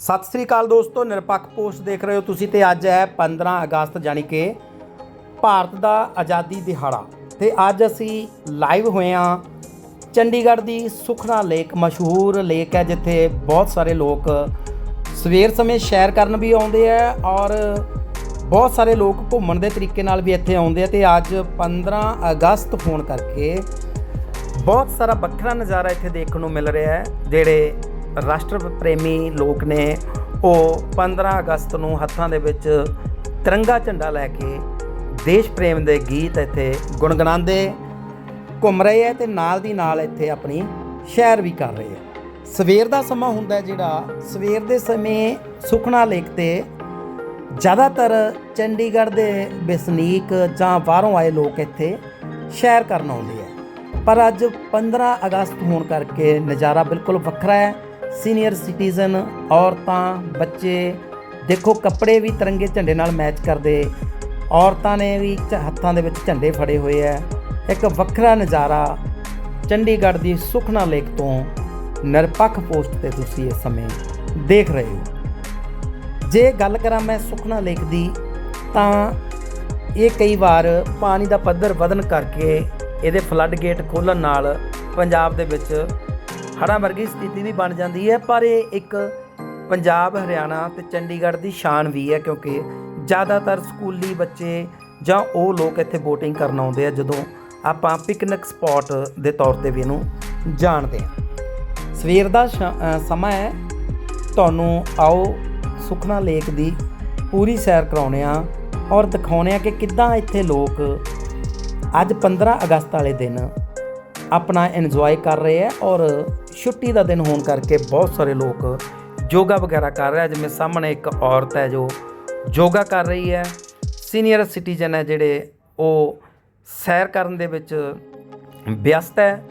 ਸਤਿ ਸ੍ਰੀ ਅਕਾਲ ਦੋਸਤੋ, ਨਿਰਪੱਖ ਪੋਸਟ ਦੇਖ ਰਹੇ ਹੋ ਤੁਸੀਂ ਤੇ ਅੱਜ ਹੈ 15 ਅਗਸਤ ਜਾਨੀ ਕਿ ਭਾਰਤ ਦਾ ਆਜ਼ਾਦੀ ਦਿਹਾੜਾ ਤੇ ਅੱਜ ਅਸੀਂ ਲਾਈਵ ਹੋਏ ਹਾਂ ਚੰਡੀਗੜ੍ਹ ਦੀ ਸੁਖਨਾ ਲੇਕ, ਮਸ਼ਹੂਰ ਲੇਕ ਹੈ ਜਿੱਥੇ ਬਹੁਤ ਸਾਰੇ ਲੋਕ ਸਵੇਰ ਸਮੇਂ ਸੈਰ ਕਰਨ ਵੀ ਆਉਂਦੇ ਆ ਔਰ ਬਹੁਤ ਸਾਰੇ ਲੋਕ ਘੁੰਮਣ ਦੇ ਤਰੀਕੇ ਨਾਲ ਵੀ ਇੱਥੇ ਆਉਂਦੇ ਆ ਤੇ ਅੱਜ 15 ਅਗਸਤ ਹੋਣ ਕਰਕੇ ਬਹੁਤ ਸਾਰਾ ਵੱਖਰਾ ਨਜ਼ਾਰਾ ਇੱਥੇ ਦੇਖਣ ਨੂੰ ਮਿਲ ਰਿਹਾ ਹੈ, ਜਿਹੜੇ ਰਾਸ਼ਟਰ ਪ੍ਰੇਮੀ ਲੋਕ ਨੇ ਉਹ 15 ਅਗਸਤ ਨੂੰ ਹੱਥਾਂ ਦੇ ਵਿੱਚ ਤਿਰੰਗਾ ਝੰਡਾ ਲੈ ਕੇ ਦੇਸ਼ ਪ੍ਰੇਮ ਦੇ ਗੀਤ ਇੱਥੇ ਗੁਣਗੁਣਾਉਂਦੇ, ਘੁੰਮ ਰਹੇ ਹੈ ਤੇ ਨਾਲ ਦੀ ਨਾਲ ਇੱਥੇ ਆਪਣੀ ਸ਼ਹਿਰ ਵੀ ਕਰ ਰਹੇ ਹੈ। ਸਵੇਰ ਦਾ ਸਮਾਂ ਹੁੰਦਾ ਜਿਹੜਾ ਸਵੇਰ ਦੇ ਸਮੇਂ ਸੁਖਨਾ ਲੇਕ ਤੇ ਜ਼ਿਆਦਾਤਰ ਚੰਡੀਗੜ੍ਹ ਦੇ ਵਸਨੀਕ ਜਾਂ ਬਾਹਰੋਂ ਆਏ ਲੋਕ ਇੱਥੇ ਸ਼ਹਿਰ ਕਰਨ ਆਉਂਦੇ ਆ ਪਰ ਅੱਜ 15 ਅਗਸਤ ਹੋਣ ਕਰਕੇ ਨਜ਼ਾਰਾ ਬਿਲਕੁਲ ਵੱਖਰਾ ਹੈ। ਸੀਨੀਅਰ ਸਿਟੀਜ਼ਨ ਔਰਤਾਂ, ਬੱਚੇ, ਦੇਖੋ ਕੱਪੜੇ ਵੀ ਤਿਰੰਗੇ ਝੰਡੇ ਨਾਲ ਮੈਚ ਕਰਦੇ। ਔਰਤਾਂ ਨੇ ਵੀ ਹੱਥਾਂ ਦੇ ਵਿੱਚ ਝੰਡੇ ਫੜੇ ਹੋਏ ਆ ਇੱਕ ਵੱਖਰਾ ਨਜ਼ਾਰਾ ਚੰਡੀਗੜ੍ਹ ਦੀ ਸੁਖਨਾ ਲੇਕ ਤੋਂ ਨਿਰਪੱਖ ਪੋਸਟ ਤੇ ਤੁਸੀਂ ਇਸ ਸਮੇਂ ਦੇਖ ਰਹੇ ਹੋ। ਜੇ ਗੱਲ ਕਰਾਂ ਮੈਂ ਸੁਖਨਾ ਲੇਕ ਦੀ, ਤਾਂ ਇਹ ਕਈ ਵਾਰ ਪਾਣੀ ਦਾ ਪੱਧਰ ਵਧਣ ਕਰਕੇ ਇਹਦੇ ਫਲੱਡ ਗੇਟ ਖੋਲਣ ਨਾਲ ਪੰਜਾਬ ਦੇ ਵਿੱਚ ਹੜ੍ਹਾਂ ਵਰਗੀ ਸਥਿਤੀ ਵੀ ਬਣ ਜਾਂਦੀ ਹੈ, ਪਰ ਇਹ ਇੱਕ ਪੰਜਾਬ, ਹਰਿਆਣਾ ਤੇ ਚੰਡੀਗੜ੍ਹ ਦੀ ਸ਼ਾਨ ਵੀ ਹੈ, ਕਿਉਂਕਿ ਜ਼ਿਆਦਾਤਰ ਸਕੂਲੀ ਬੱਚੇ ਜਾਂ ਉਹ ਲੋਕ ਇੱਥੇ ਬੋਟਿੰਗ ਕਰਨ ਆਉਂਦੇ ਆ, ਜਦੋਂ ਆਪਾਂ ਪਿਕਨਿਕ ਸਪੌਟ ਦੇ ਤੌਰ ਤੇ ਵੀ ਇਹਨੂੰ ਜਾਣਦੇ ਹਾਂ ਸਵੇਰ ਦਾ ਸ਼ਾ- ਸਮਾਂ ਹੈ। ਤੁਹਾਨੂੰ ਆਓ ਸੁਖਨਾ ਲੇਕ ਦੀ ਪੂਰੀ ਸੈਰ ਕਰਾਉਣੇ ਆ ਔਰ ਦਿਖਾਉਣੇ ਆ ਕਿ ਕਿੱਦਾਂ ਇੱਥੇ ਲੋਕ ਅੱਜ 15 ਅਗਸਤ ਵਾਲੇ ਦਿਨ ਆਪਣਾ ਇੰਜੋਏ ਕਰ ਰਹੇ ਹੈ ਔਰ ਛੁੱਟੀ ਦਾ ਦਿਨ ਹੋਣ ਕਰਕੇ ਬਹੁਤ ਸਾਰੇ ਲੋਕ ਯੋਗਾ ਵਗੈਰਾ ਕਰ ਰਹੇ ਆ। ਜਿਵੇਂ ਸਾਹਮਣੇ ਇੱਕ ਔਰਤ ਹੈ ਜੋ ਯੋਗਾ ਕਰ ਰਹੀ ਹੈ। ਸੀਨੀਅਰ ਸਿਟੀਜ਼ਨ ਹੈ ਜਿਹੜੇ ਉਹ ਸੈਰ ਕਰਨ ਦੇ ਵਿੱਚ ਵਿਅਸਤ ਹੈ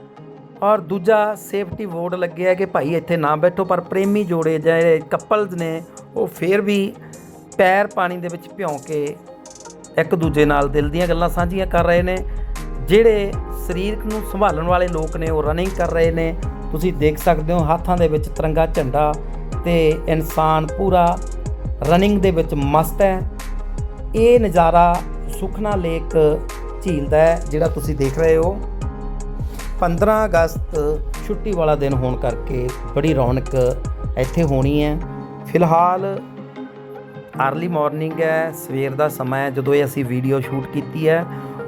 ਔਰ ਦੂਜਾ ਸੇਫਟੀ ਬੋਰਡ ਲੱਗਿਆ ਹੈ ਕਿ ਭਾਈ ਇੱਥੇ ਨਾ ਬੈਠੋ, ਪਰ ਪ੍ਰੇਮੀ ਜੋੜੇ ਜਿਹੜੇ ਕਪਲਸ ਨੇ, ਉਹ ਫੇਰ ਵੀ ਪੈਰ ਪਾਣੀ ਦੇ ਵਿੱਚ ਭਿਉਂ ਕੇ ਇੱਕ ਦੂਜੇ ਨਾਲ ਦਿਲ ਦੀਆਂ ਗੱਲਾਂ ਸਾਂਝੀਆਂ ਕਰ ਰਹੇ ਨੇ। ਜਿਹੜੇ ਸਰੀਰ ਨੂੰ ਸੰਭਾਲਣ ਵਾਲੇ ਲੋਕ ਨੇ, ਉਹ ਰਨਿੰਗ ਕਰ ਰਹੇ ਨੇ। ਤੁਸੀਂ ਦੇਖ ਸਕਦੇ ਹੋ ਹੱਥਾਂ ਦੇ ਵਿੱਚ ਤਿਰੰਗਾ ਝੰਡਾ ਤੇ ਇਨਸਾਨ ਪੂਰਾ ਰਨਿੰਗ ਦੇ ਵਿੱਚ ਮਸਤ ਹੈ। ਇਹ ਨਜ਼ਾਰਾ ਸੁਖਨਾ ਲੇਕ ਝੀਲ ਦਾ ਹੈ, ਜਿਹੜਾ ਤੁਸੀਂ ਦੇਖ ਰਹੇ ਹੋ। 15 ਅਗਸਤ ਛੁੱਟੀ ਵਾਲਾ ਦਿਨ ਹੋਣ ਕਰਕੇ ਬੜੀ ਰੌਣਕ ਇੱਥੇ ਹੋਣੀ ਹੈ। ਫਿਲਹਾਲ ਅਰਲੀ ਮਾਰਨਿੰਗ ਹੈ, ਸਵੇਰ ਦਾ ਸਮਾਂ ਹੈ। ਜਦੋਂ ਇਹ ਅਸੀਂ ਵੀਡੀਓ ਸ਼ੂਟ ਕੀਤੀ ਹੈ,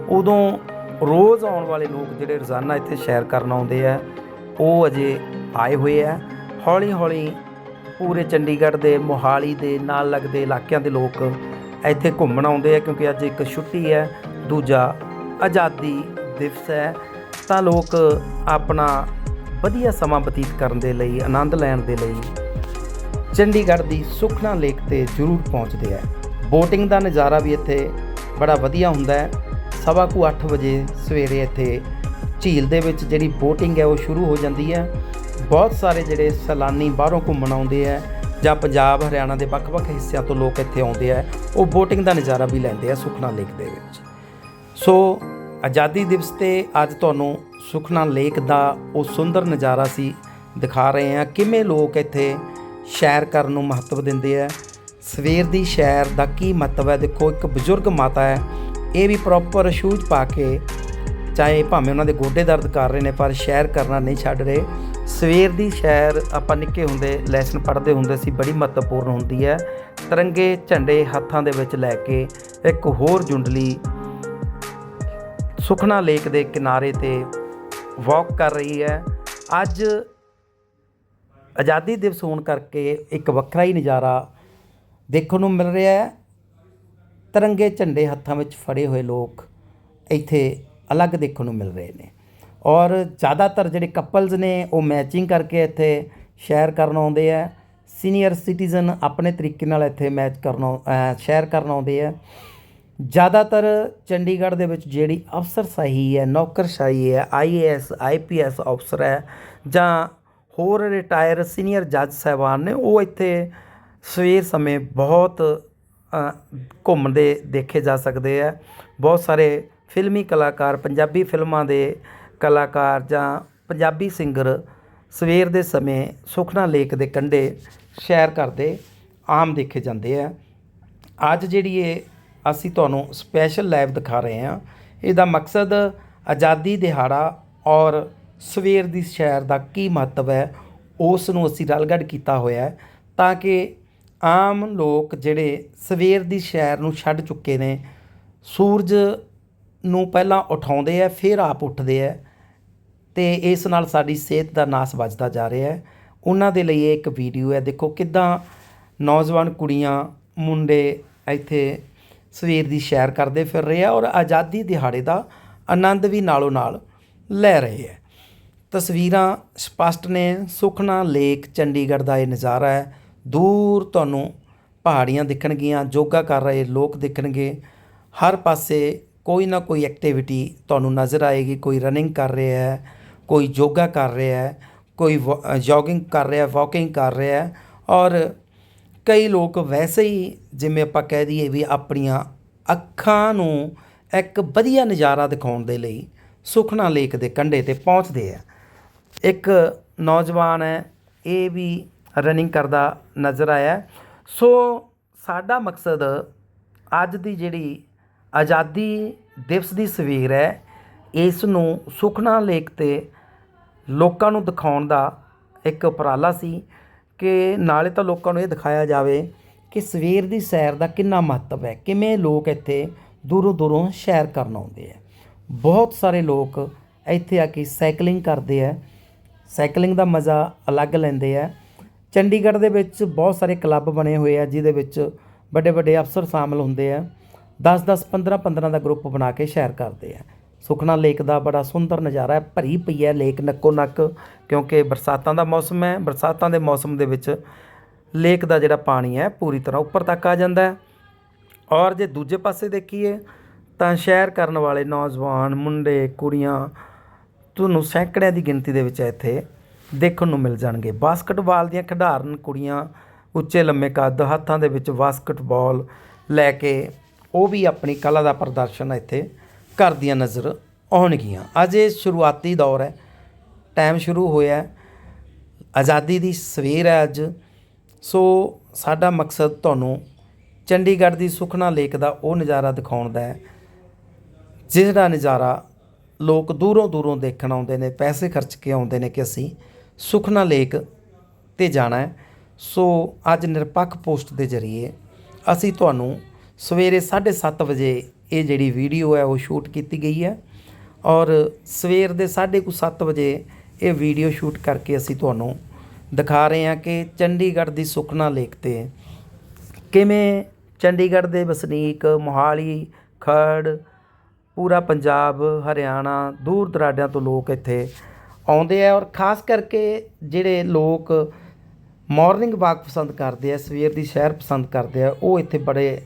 ਉਦੋਂ ਰੋਜ਼ ਆਉਣ ਵਾਲੇ ਲੋਕ ਜਿਹੜੇ ਰੋਜ਼ਾਨਾ ਇੱਥੇ ਸੈਰ ਕਰਨ ਆਉਂਦੇ ਆ, ਉਹ ਅਜੇ ਆਏ ਹੋਏ ਆ। ਹੌਲੀ ਹੌਲੀ ਪੂਰੇ ਚੰਡੀਗੜ੍ਹ ਦੇ, ਮੋਹਾਲੀ ਦੇ, ਨਾਲ ਲੱਗਦੇ ਇਲਾਕਿਆਂ ਦੇ ਲੋਕ ਇੱਥੇ ਘੁੰਮਣ ਆਉਂਦੇ ਆ ਕਿਉਂਕਿ ਅੱਜ ਇੱਕ ਛੁੱਟੀ ਹੈ, ਦੂਜਾ ਆਜ਼ਾਦੀ ਦਿਵਸ ਹੈ। ਤਾਂ ਲੋਕ ਆਪਣਾ ਵਧੀਆ ਸਮਾਂ ਬਤੀਤ ਕਰਨ ਦੇ ਲਈ, ਆਨੰਦ ਲੈਣ ਦੇ ਲਈ ਚੰਡੀਗੜ੍ਹ ਦੀ ਸੁਖਨਾ ਲੇਕ ਤੇ ਜ਼ਰੂਰ ਪਹੁੰਚਦੇ ਆ। ਬੋਟਿੰਗ ਦਾ ਨਜ਼ਾਰਾ ਵੀ ਇੱਥੇ ਬੜਾ ਵਧੀਆ ਹੁੰਦਾ ਹੈ। ਸਵਾ ਕੁ 8 ਵਜੇ ਸਵੇਰੇ ਇੱਥੇ ਝੀਲ ਦੇ ਵਿੱਚ ਜਿਹੜੀ ਬੋਟਿੰਗ ਹੈ ਉਹ ਸ਼ੁਰੂ ਹੋ ਜਾਂਦੀ ਹੈ। ਬਹੁਤ ਸਾਰੇ ਜਿਹੜੇ ਸੈਲਾਨੀ ਬਾਹਰੋਂ ਘੁੰਮਣ ਆਉਂਦੇ ਆ ਜਾਂ ਪੰਜਾਬ, ਹਰਿਆਣਾ ਦੇ ਵੱਖ-ਵੱਖ ਹਿੱਸਿਆਂ ਤੋਂ ਲੋਕ ਇੱਥੇ ਆਉਂਦੇ ਆ ਉਹ ਬੋਟਿੰਗ ਦਾ ਨਜ਼ਾਰਾ ਵੀ ਲੈਂਦੇ ਆ ਸੁਖਨਾ ਲੇਕ ਦੇ ਵਿੱਚ। ਸੋ ਆਜ਼ਾਦੀ ਦਿਵਸ ਤੇ ਅੱਜ ਤੁਹਾਨੂੰ ਸੁਖਨਾ ਲੇਕ ਦਾ ਉਹ ਸੁੰਦਰ ਨਜ਼ਾਰਾ ਸੀ ਦਿਖਾ ਰਹੇ ਹਾਂ। ਕਿਵੇਂ ਲੋਕ ਇੱਥੇ ਸੈਰ ਕਰਨ ਨੂੰ ਮਹੱਤਵ ਦਿੰਦੇ ਆ ਸਵੇਰ ਦੀ ਸੈਰ ਦਾ ਕੀ ਮਹੱਤਵ ਹੈ? ਦੇਖੋ, ਇੱਕ ਬਜ਼ੁਰਗ ਮਾਤਾ ਹੈ ਇਹ ਵੀ ਪ੍ਰੋਪਰ ਸ਼ੂਜ਼ ਪਾ ਕੇ, ਚਾਹੇ ਭਾਵੇਂ ਉਹਨਾਂ ਦੇ ਗੋਡੇ ਦਰਦ ਕਰ ਰਹੇ ਨੇ, ਪਰ ਸੈਰ ਕਰਨਾ ਨਹੀਂ ਛੱਡ ਰਹੇ। ਸਵੇਰ ਦੀ ਸੈਰ ਆਪਾਂ ਨਿੱਕੇ ਹੁੰਦੇ ਲੈਸਨ ਪੜ੍ਹਦੇ ਹੁੰਦੇ ਸੀ, ਬੜੀ ਮਹੱਤਵਪੂਰਨ ਹੁੰਦੀ ਹੈ। ਤਿਰੰਗੇ ਝੰਡੇ ਹੱਥਾਂ ਦੇ ਵਿੱਚ ਲੈ ਕੇ ਇੱਕ ਹੋਰ ਜੁੰਡਲੀ ਸੁਖਨਾ ਲੇਕ ਦੇ ਕਿਨਾਰੇ ਤੇ ਵਾਕ ਕਰ ਰਹੀ ਹੈ। ਅੱਜ ਆਜ਼ਾਦੀ ਦਿਵਸ ਹੋਣ ਕਰਕੇ ਇੱਕ ਵੱਖਰਾ ਹੀ ਨਜ਼ਾਰਾ ਦੇਖਣ ਨੂੰ ਮਿਲ ਰਿਹਾ ਹੈ। ਤਿਰੰਗੇ ਝੰਡੇ ਹੱਥਾਂ ਵਿੱਚ ਫੜੇ ਹੋਏ ਲੋਕ ਇੱਥੇ ਅਲੱਗ ਦੇਖਣ ਨੂੰ ਮਿਲ ਰਹੇ ਨੇ। ਔਰ ਜ਼ਿਆਦਾਤਰ ਜਿਹੜੇ ਕਪਲਸ ਨੇ, ਉਹ ਮੈਚਿੰਗ ਕਰਕੇ ਇੱਥੇ ਸ਼ੇਅਰ ਕਰਨ ਆਉਂਦੇ ਆ। ਸੀਨੀਅਰ ਸਿਟੀਜ਼ਨ ਆਪਣੇ ਤਰੀਕੇ ਨਾਲ ਇੱਥੇ ਮੈਚ ਕਰਨ ਆਉ- ਅਹ ਸ਼ੇਅਰ ਕਰਨ ਆਉਂਦੇ ਆ। ਜ਼ਿਆਦਾਤਰ ਚੰਡੀਗੜ੍ਹ ਦੇ ਵਿੱਚ ਜਿਹੜੀ ਅਫਸਰਸ਼ਾਹੀ ਹੈ, ਨੌਕਰਸ਼ਾਹੀ ਹੈ ਆਈਏਐਸ ਆਈਪੀਐਸ ਅਫਸਰ ਹੈ, ਜਾਂ ਹੋਰ ਰਿਟਾਇਰ ਸੀਨੀਅਰ ਜੱਜ ਸਾਹਿਬਾਨ ਨੇ, ਉਹ ਇੱਥੇ ਸਵੇਰ ਸਮੇਂ ਬਹੁਤ ਘੁੰਮਦੇ ਦੇਖੇ ਜਾ ਸਕਦੇ ਆ। ਬਹੁਤ ਸਾਰੇ ਫਿਲਮੀ ਕਲਾਕਾਰ, ਪੰਜਾਬੀ ਫਿਲਮਾਂ ਦੇ ਕਲਾਕਾਰ ਜਾਂ ਪੰਜਾਬੀ ਸਿੰਗਰ ਸਵੇਰ ਦੇ ਸਮੇਂ ਸੁਖਨਾ ਲੇਕ ਦੇ ਕੰਢੇ ਸੈਰ ਕਰਦੇ ਆਮ ਦੇਖੇ ਜਾਂਦੇ ਆ। ਅੱਜ ਜਿਹੜੀ ਇਹ ਅਸੀਂ ਤੁਹਾਨੂੰ ਸਪੈਸ਼ਲ ਲਾਈਵ ਦਿਖਾ ਰਹੇ ਹਾਂ, ਇਹਦਾ ਮਕਸਦ ਆਜ਼ਾਦੀ ਦਿਹਾੜਾ ਔਰ ਸਵੇਰ ਦੀ ਸੈਰ ਦਾ ਕੀ ਮਹੱਤਵ ਹੈ, ਉਸ ਨੂੰ ਅਸੀਂ ਰਲਗੜ ਕੀਤਾ ਹੋਇਆ ਤਾਂ ਕਿ ਆਮ ਲੋਕ ਜਿਹੜੇ ਸਵੇਰ ਦੀ ਸੈਰ ਨੂੰ ਛੱਡ ਚੁੱਕੇ ਨੇ, ਸੂਰਜ ਨੂੰ ਪਹਿਲਾਂ ਉਠਾਉਂਦੇ ਆ, ਫਿਰ ਆਪ ਉੱਠਦੇ ਆ ਅਤੇ ਇਸ ਨਾਲ ਸਾਡੀ ਸਿਹਤ ਦਾ ਨਾਸ ਵੱਜਦਾ ਜਾ ਰਿਹਾ ਹੈ। ਉਹਨਾਂ ਦੇ ਲਈ ਇਹ ਇੱਕ ਵੀਡੀਓ ਹੈ। ਦੇਖੋ ਕਿੱਦਾਂ ਨੌਜਵਾਨ ਕੁੜੀਆਂ, ਮੁੰਡੇ ਇੱਥੇ ਸਵੇਰ ਦੀ ਸੈਰ ਕਰਦੇ ਫਿਰ ਰਹੇ ਆ ਔਰ ਆਜ਼ਾਦੀ ਦਿਹਾੜੇ ਦਾ ਆਨੰਦ ਵੀ ਨਾਲੋਂ ਨਾਲ ਲੈ ਰਹੇ ਹੈ। ਤਸਵੀਰਾਂ ਸਪਸ਼ਟ ਨੇ, ਸੁਖਨਾ ਲੇਕ, ਚੰਡੀਗੜ੍ਹ ਦਾ ਇਹ ਨਜ਼ਾਰਾ ਹੈ। ਦੂਰ ਤੁਹਾਨੂੰ ਪਹਾੜੀਆਂ ਦਿਖਣਗੀਆਂ, ਯੋਗਾ ਕਰ ਰਹੇ ਲੋਕ ਦਿਖਣਗੇ। ਹਰ ਪਾਸੇ ਕੋਈ ਨਾ ਕੋਈ ਐਕਟੀਵਿਟੀ ਤੁਹਾਨੂੰ ਨਜ਼ਰ ਆਏਗੀ, ਕੋਈ ਰਨਿੰਗ ਕਰ ਰਿਹਾ ਹੈ, ਕੋਈ ਯੋਗਾ ਕਰ ਰਿਹਾ ਹੈ, ਕੋਈ ਜੋਗਿੰਗ ਕਰ ਰਿਹਾ ਵਾਕਿੰਗ ਕਰ ਰਿਹਾ ਹੈ ਔਰ ਕਈ ਲੋਕ ਵੈਸੇ ਹੀ ਜਿਵੇਂ ਆਪਾਂ ਕਹਿ ਦਈਏ ਵੀ ਆਪਣੀਆਂ ਅੱਖਾਂ ਨੂੰ ਇੱਕ ਵਧੀਆ ਨਜ਼ਾਰਾ ਦਿਖਾਉਣ ਦੇ ਲਈ ਸੁਖਨਾ ਲੇਕ ਦੇ ਕੰਢੇ ਤੇ ਪਹੁੰਚਦੇ ਆ। ਇੱਕ ਨੌਜਵਾਨ ਹੈ, ਇਹ ਵੀ ਰਨਿੰਗ ਕਰਦਾ ਨਜ਼ਰ ਆਇਆ ਸੋ ਸਾਡਾ ਮਕਸਦ ਅੱਜ ਦੀ ਜਿਹੜੀ ਆਜ਼ਾਦੀ ਦਿਵਸ ਦੀ ਸਵੇਰ ਹੈ, ਇਸ ਨੂੰ ਸੁਖਨਾ ਲੇਖ ਤੇ ਲੋਕਾਂ ਨੂੰ ਦਿਖਾਉਣ ਦਾ ਇੱਕ ਉਪਰਾਲਾ ਸੀ ਕਿ ਨਾਲੇ ਤਾਂ ਲੋਕਾਂ ਨੂੰ ਇਹ ਦਿਖਾਇਆ ਜਾਵੇ ਕਿ ਸਵੇਰ ਦੀ ਸੈਰ ਦਾ ਕਿੰਨਾ ਮਹੱਤਵ ਹੈ, ਕਿਵੇਂ ਲੋਕ ਇੱਥੇ ਦੂਰੋਂ ਦੂਰੋਂ ਸੈਰ ਕਰਨ ਆਉਂਦੇ ਆ ਬਹੁਤ ਸਾਰੇ ਲੋਕ ਇੱਥੇ ਆ ਕੇ ਸਾਈਕਲਿੰਗ ਕਰਦੇ ਆ ਸਾਈਕਲਿੰਗ ਦਾ ਮਜ਼ਾ ਅਲੱਗ ਲੈਂਦੇ ਆ ਚੰਡੀਗੜ੍ਹ ਦੇ ਵਿੱਚ ਬਹੁਤ ਸਾਰੇ ਕਲੱਬ ਬਣੇ ਹੋਏ ਆ, ਜਿਹਦੇ ਵਿੱਚ ਵੱਡੇ ਵੱਡੇ ਅਫਸਰ ਸ਼ਾਮਲ ਹੁੰਦੇ ਆ। 10-10 15-15 ਦਾ ਗਰੁੱਪ ਬਣਾ ਕੇ ਸੈਰ ਕਰਦੇ ਆ। ਸੁਖਨਾ ਲੇਕ ਦਾ ਬੜਾ ਸੁੰਦਰ ਨਜ਼ਾਰਾ ਹੈ, ਭਰੀ ਪਈ ਹੈ ਲੇਕ ਨੱਕੋ ਨੱਕ, ਕਿਉਂਕਿ ਬਰਸਾਤਾਂ ਦਾ ਮੌਸਮ ਹੈ। ਬਰਸਾਤਾਂ ਦੇ ਮੌਸਮ ਦੇ ਵਿੱਚ ਲੇਕ ਦਾ ਜਿਹੜਾ ਪਾਣੀ ਹੈ, ਪੂਰੀ ਤਰ੍ਹਾਂ ਉੱਪਰ ਤੱਕ ਆ ਜਾਂਦਾ ਹੈ। ਔਰ ਜੇ ਦੂਜੇ ਪਾਸੇ ਦੇਖੀਏ, ਤਾਂ ਸ਼ਹਿਰ ਕਰਨ ਵਾਲੇ ਨੌਜਵਾਨ, ਮੁੰਡੇ, ਕੁੜੀਆਂ, ਤੁਹਾਨੂੰ ਸੈਂਕੜਿਆਂ ਦੀ ਗਿਣਤੀ ਦੇ ਵਿੱਚ ਇੱਥੇ। ਦੇਖਣ ਨੂੰ ਮਿਲ ਜਾਣਗੇ। ਬਾਸਕਟਬਾਲ ਦੀਆਂ ਖਿਡਾਰਨ ਕੁੜੀਆਂ ਉੱਚੇ ਲੰਮੇ ਕੱਦ ਹੱਥਾਂ ਦੇ ਵਿੱਚ ਬਾਸਕਟਬਾਲ ਲੈ ਕੇ ਉਹ ਵੀ ਆਪਣੀ ਕਲਾ ਦਾ ਪ੍ਰਦਰਸ਼ਨ ਇੱਥੇ ਕਰਦੀਆਂ ਨਜ਼ਰ ਆਉਣਗੀਆਂ। ਅੱਜ ਇਹ ਸ਼ੁਰੂਆਤੀ ਦੌਰ ਹੈ ਟਾਈਮ ਸ਼ੁਰੂ ਹੋਇਆ ਆਜ਼ਾਦੀ ਦੀ ਸਵੇਰ ਹੈ ਅੱਜ। ਸੋ ਸਾਡਾ ਮਕਸਦ ਤੁਹਾਨੂੰ ਚੰਡੀਗੜ੍ਹ ਦੀ ਸੁਖਨਾ ਲੇਕ ਦਾ ਉਹ ਨਜ਼ਾਰਾ ਦਿਖਾਉਣ ਦਾ ਹੈ ਜਿਹੜਾ ਨਜ਼ਾਰਾ ਲੋਕ ਦੂਰੋਂ ਦੂਰੋਂ ਦੇਖਣ ਆਉਂਦੇ ਨੇ, ਪੈਸੇ ਖਰਚ ਕੇ ਆਉਂਦੇ ਨੇ ਕਿ ਅਸੀਂ ਸੁਖਨਾ ਲੇਕ ਤੇ ਜਾਣਾ ਹੈ। ਸੋ ਅੱਜ ਨਿਰਪੱਖ ਪੋਸਟ ਦੇ ਜ਼ਰੀਏ ਅਸੀਂ ਤੁਹਾਨੂੰ ਸਵੇਰੇ 7:30 ਵਜੇ ਇਹ ਜਿਹੜੀ ਵੀਡੀਓ ਹੈ ਉਹ ਸ਼ੂਟ ਕੀਤੀ ਗਈ ਹੈ ਔਰ ਸਵੇਰ ਦੇ 7:30 ਵਜੇ ਇਹ ਵੀਡੀਓ ਸ਼ੂਟ ਕਰਕੇ ਅਸੀਂ ਤੁਹਾਨੂੰ ਦਿਖਾ ਰਹੇ ਹਾਂ ਕਿ ਚੰਡੀਗੜ੍ਹ ਦੀ ਸੁਖਨਾ ਲੇਕ ਤੇ ਕਿਵੇਂ ਚੰਡੀਗੜ੍ਹ ਦੇ ਵਸਨੀਕ, ਮੋਹਾਲੀ, ਖਰੜ, ਪੂਰਾ ਪੰਜਾਬ, ਹਰਿਆਣਾ ਦੂਰ ਦਰਾਡਿਆਂ ਤੋਂ ਲੋਕ ਇੱਥੇ ਆਉਂਦੇ ਆ ਔਰ ਖਾਸ ਕਰਕੇ ਜਿਹੜੇ ਲੋਕ ਮਾਰਨਿੰਗ ਵਾਕ ਪਸੰਦ ਕਰਦੇ ਆ, ਸਵੇਰ ਦੀ ਸੈਰ ਪਸੰਦ ਕਰਦੇ ਆ, ਉਹ ਇੱਥੇ ਬੜੇ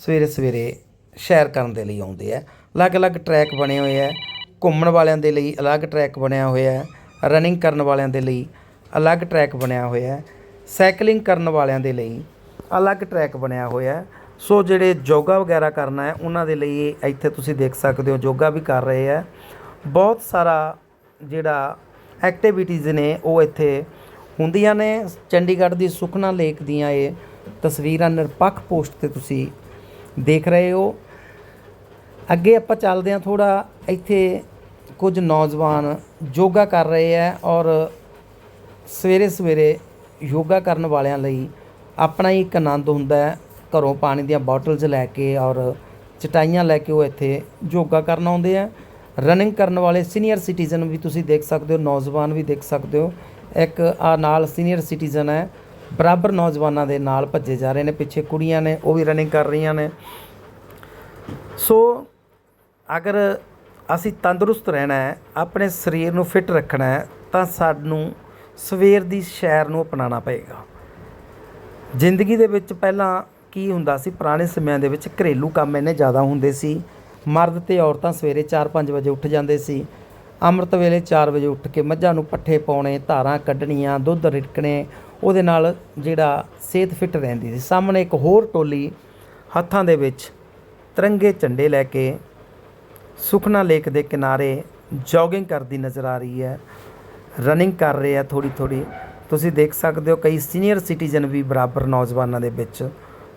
ਸਵੇਰੇ ਸਵੇਰੇ ਸੈਰ ਕਰਨ ਦੇ ਲਈ ਆਉਂਦੇ ਆ। ਅਲੱਗ-ਅਲੱਗ ਟਰੈਕ ਬਣੇ ਹੋਏ ਆ, ਘੁੰਮਣ ਵਾਲਿਆਂ ਦੇ ਲਈ ਅਲੱਗ ਟਰੈਕ ਬਣਿਆ ਹੋਇਆ ਹੈ ਰਨਿੰਗ ਕਰਨ ਵਾਲਿਆਂ ਦੇ ਲਈ ਅਲੱਗ ਟਰੈਕ ਬਣਿਆ ਹੋਇਆ ਹੈ ਸਾਈਕਲਿੰਗ ਕਰਨ ਵਾਲਿਆਂ ਦੇ ਲਈ ਅਲੱਗ ਟਰੈਕ ਬਣਿਆ ਹੋਇਆ। ਹੈ ਸੋ ਜਿਹੜੇ ਯੋਗਾ ਵਗੈਰਾ ਕਰਨਾ ਹੈ, ਉਹਨਾਂ ਦੇ ਲਈ ਇੱਥੇ ਤੁਸੀਂ ਦੇਖ ਸਕਦੇ ਹੋ, ਯੋਗਾ ਵੀ ਕਰ ਰਹੇ ਆ। ਬਹੁਤ ਸਾਰਾ ਜਿਹੜਾ ਐਕਟੀਵਿਟੀਜ਼ ਨੇ, ਉਹ ਇੱਥੇ ਹੁੰਦੀਆਂ ਨੇ। ਚੰਡੀਗੜ੍ਹ ਦੀ ਸੁਖਨਾ ਲੇਕ ਦੀਆਂ ਇਹ ਤਸਵੀਰਾਂ ਨਿਰਪੱਖ ਪੋਸਟ ਤੇ ਤੁਸੀਂ ਦੇਖ ਰਹੇ ਹੋ। ਅੱਗੇ ਆਪਾਂ ਚੱਲਦੇ ਹਾਂ ਥੋੜਾ ਇੱਥੇ ਕੁਝ ਨੌਜਵਾਨ ਯੋਗਾ ਕਰ ਰਹੇ ਆ ਔਰ ਸਵੇਰੇ ਸਵੇਰੇ ਯੋਗਾ ਕਰਨ ਵਾਲਿਆਂ ਲਈ ਆਪਣਾ ਹੀ ਇੱਕ ਆਨੰਦ ਹੁੰਦਾ ਹੈ। ਘਰੋਂ ਪਾਣੀ ਦੀਆਂ ਬਾਟਲਸ ਲੈ ਕੇ ਔਰ ਚਟਾਈਆਂ ਲੈ ਕੇ ਉਹ ਇੱਥੇ ਯੋਗਾ ਕਰਨ ਆਉਂਦੇ ਆ ਰਨਿੰਗ ਕਰਨ ਵਾਲੇ ਸੀਨੀਅਰ ਸਿਟੀਜ਼ਨ ਵੀ ਤੁਸੀਂ ਦੇਖ ਸਕਦੇ ਹੋ, ਨੌਜਵਾਨ ਵੀ ਦੇਖ ਸਕਦੇ ਹੋ। ਇੱਕ ਆ ਨਾਲ ਸੀਨੀਅਰ ਸਿਟੀਜ਼ਨ ਹੈ, ਬਰਾਬਰ ਨੌਜਵਾਨਾਂ ਦੇ ਨਾਲ ਭੱਜੇ ਜਾ ਰਹੇ ਨੇ, ਪਿੱਛੇ ਕੁੜੀਆਂ ਨੇ, ਉਹ ਵੀ ਰਨਿੰਗ ਕਰ ਰਹੀਆਂ ਨੇ। ਸੋ ਅਗਰ ਅਸੀਂ ਤੰਦਰੁਸਤ ਰਹਿਣਾ ਹੈ, ਆਪਣੇ ਸਰੀਰ ਨੂੰ ਫਿੱਟ ਰੱਖਣਾ ਹੈ, ਤਾਂ ਸਾਨੂੰ ਸਵੇਰ ਦੀ ਸੈਰ ਨੂੰ ਅਪਣਾਉਣਾ ਪਏਗਾ। ਜ਼ਿੰਦਗੀ ਦੇ ਵਿੱਚ ਪਹਿਲਾਂ ਕੀ ਹੁੰਦਾ ਸੀ, ਪੁਰਾਣੇ ਸਮਿਆਂ ਦੇ ਵਿੱਚ ਘਰੇਲੂ ਕੰਮ ਇੰਨੇ ਜ਼ਿਆਦਾ ਹੁੰਦੇ ਸੀ ਮਰਦ ਤੇ ਔਰਤਾਂ ਸਵੇਰੇ 4-5 ਵਜੇ ਉੱਠ ਜਾਂਦੇ ਸੀ। ਅੰਮ੍ਰਿਤ ਵੇਲੇ 4 ਵਜੇ ਉੱਠ ਕੇ ਮੱਝਾਂ ਨੂੰ ਪੱਠੇ ਪਾਉਣੇ, ਧਾਰਾਂ ਕੱਢਣੀਆਂ, ਦੁੱਧ ਰਿੜਕਣੇ, ਉਹਦੇ ਨਾਲ ਜਿਹੜਾ ਸਿਹਤ ਫਿੱਟ ਰਹਿੰਦੀ ਸੀ। ਸਾਹਮਣੇ ਇੱਕ ਹੋਰ ਟੋਲੀ ਹੱਥਾਂ ਦੇ ਵਿੱਚ ਤਿਰੰਗੇ ਝੰਡੇ ਲੈ ਕੇ ਸੁਖਨਾ ਲੇਕ ਦੇ ਕਿਨਾਰੇ ਜੋਗਿੰਗ ਕਰਦੀ ਨਜ਼ਰ ਆ ਰਹੀ ਹੈ। ਰਨਿੰਗ ਕਰ ਰਹੇ ਆ ਥੋੜੀ ਥੋੜੀ ਤੁਸੀਂ ਦੇਖ ਸਕਦੇ ਹੋ ਕਈ ਸੀਨੀਅਰ ਸਿਟੀਜ਼ਨ ਵੀ ਬਰਾਬਰ ਨੌਜਵਾਨਾਂ ਦੇ ਵਿੱਚ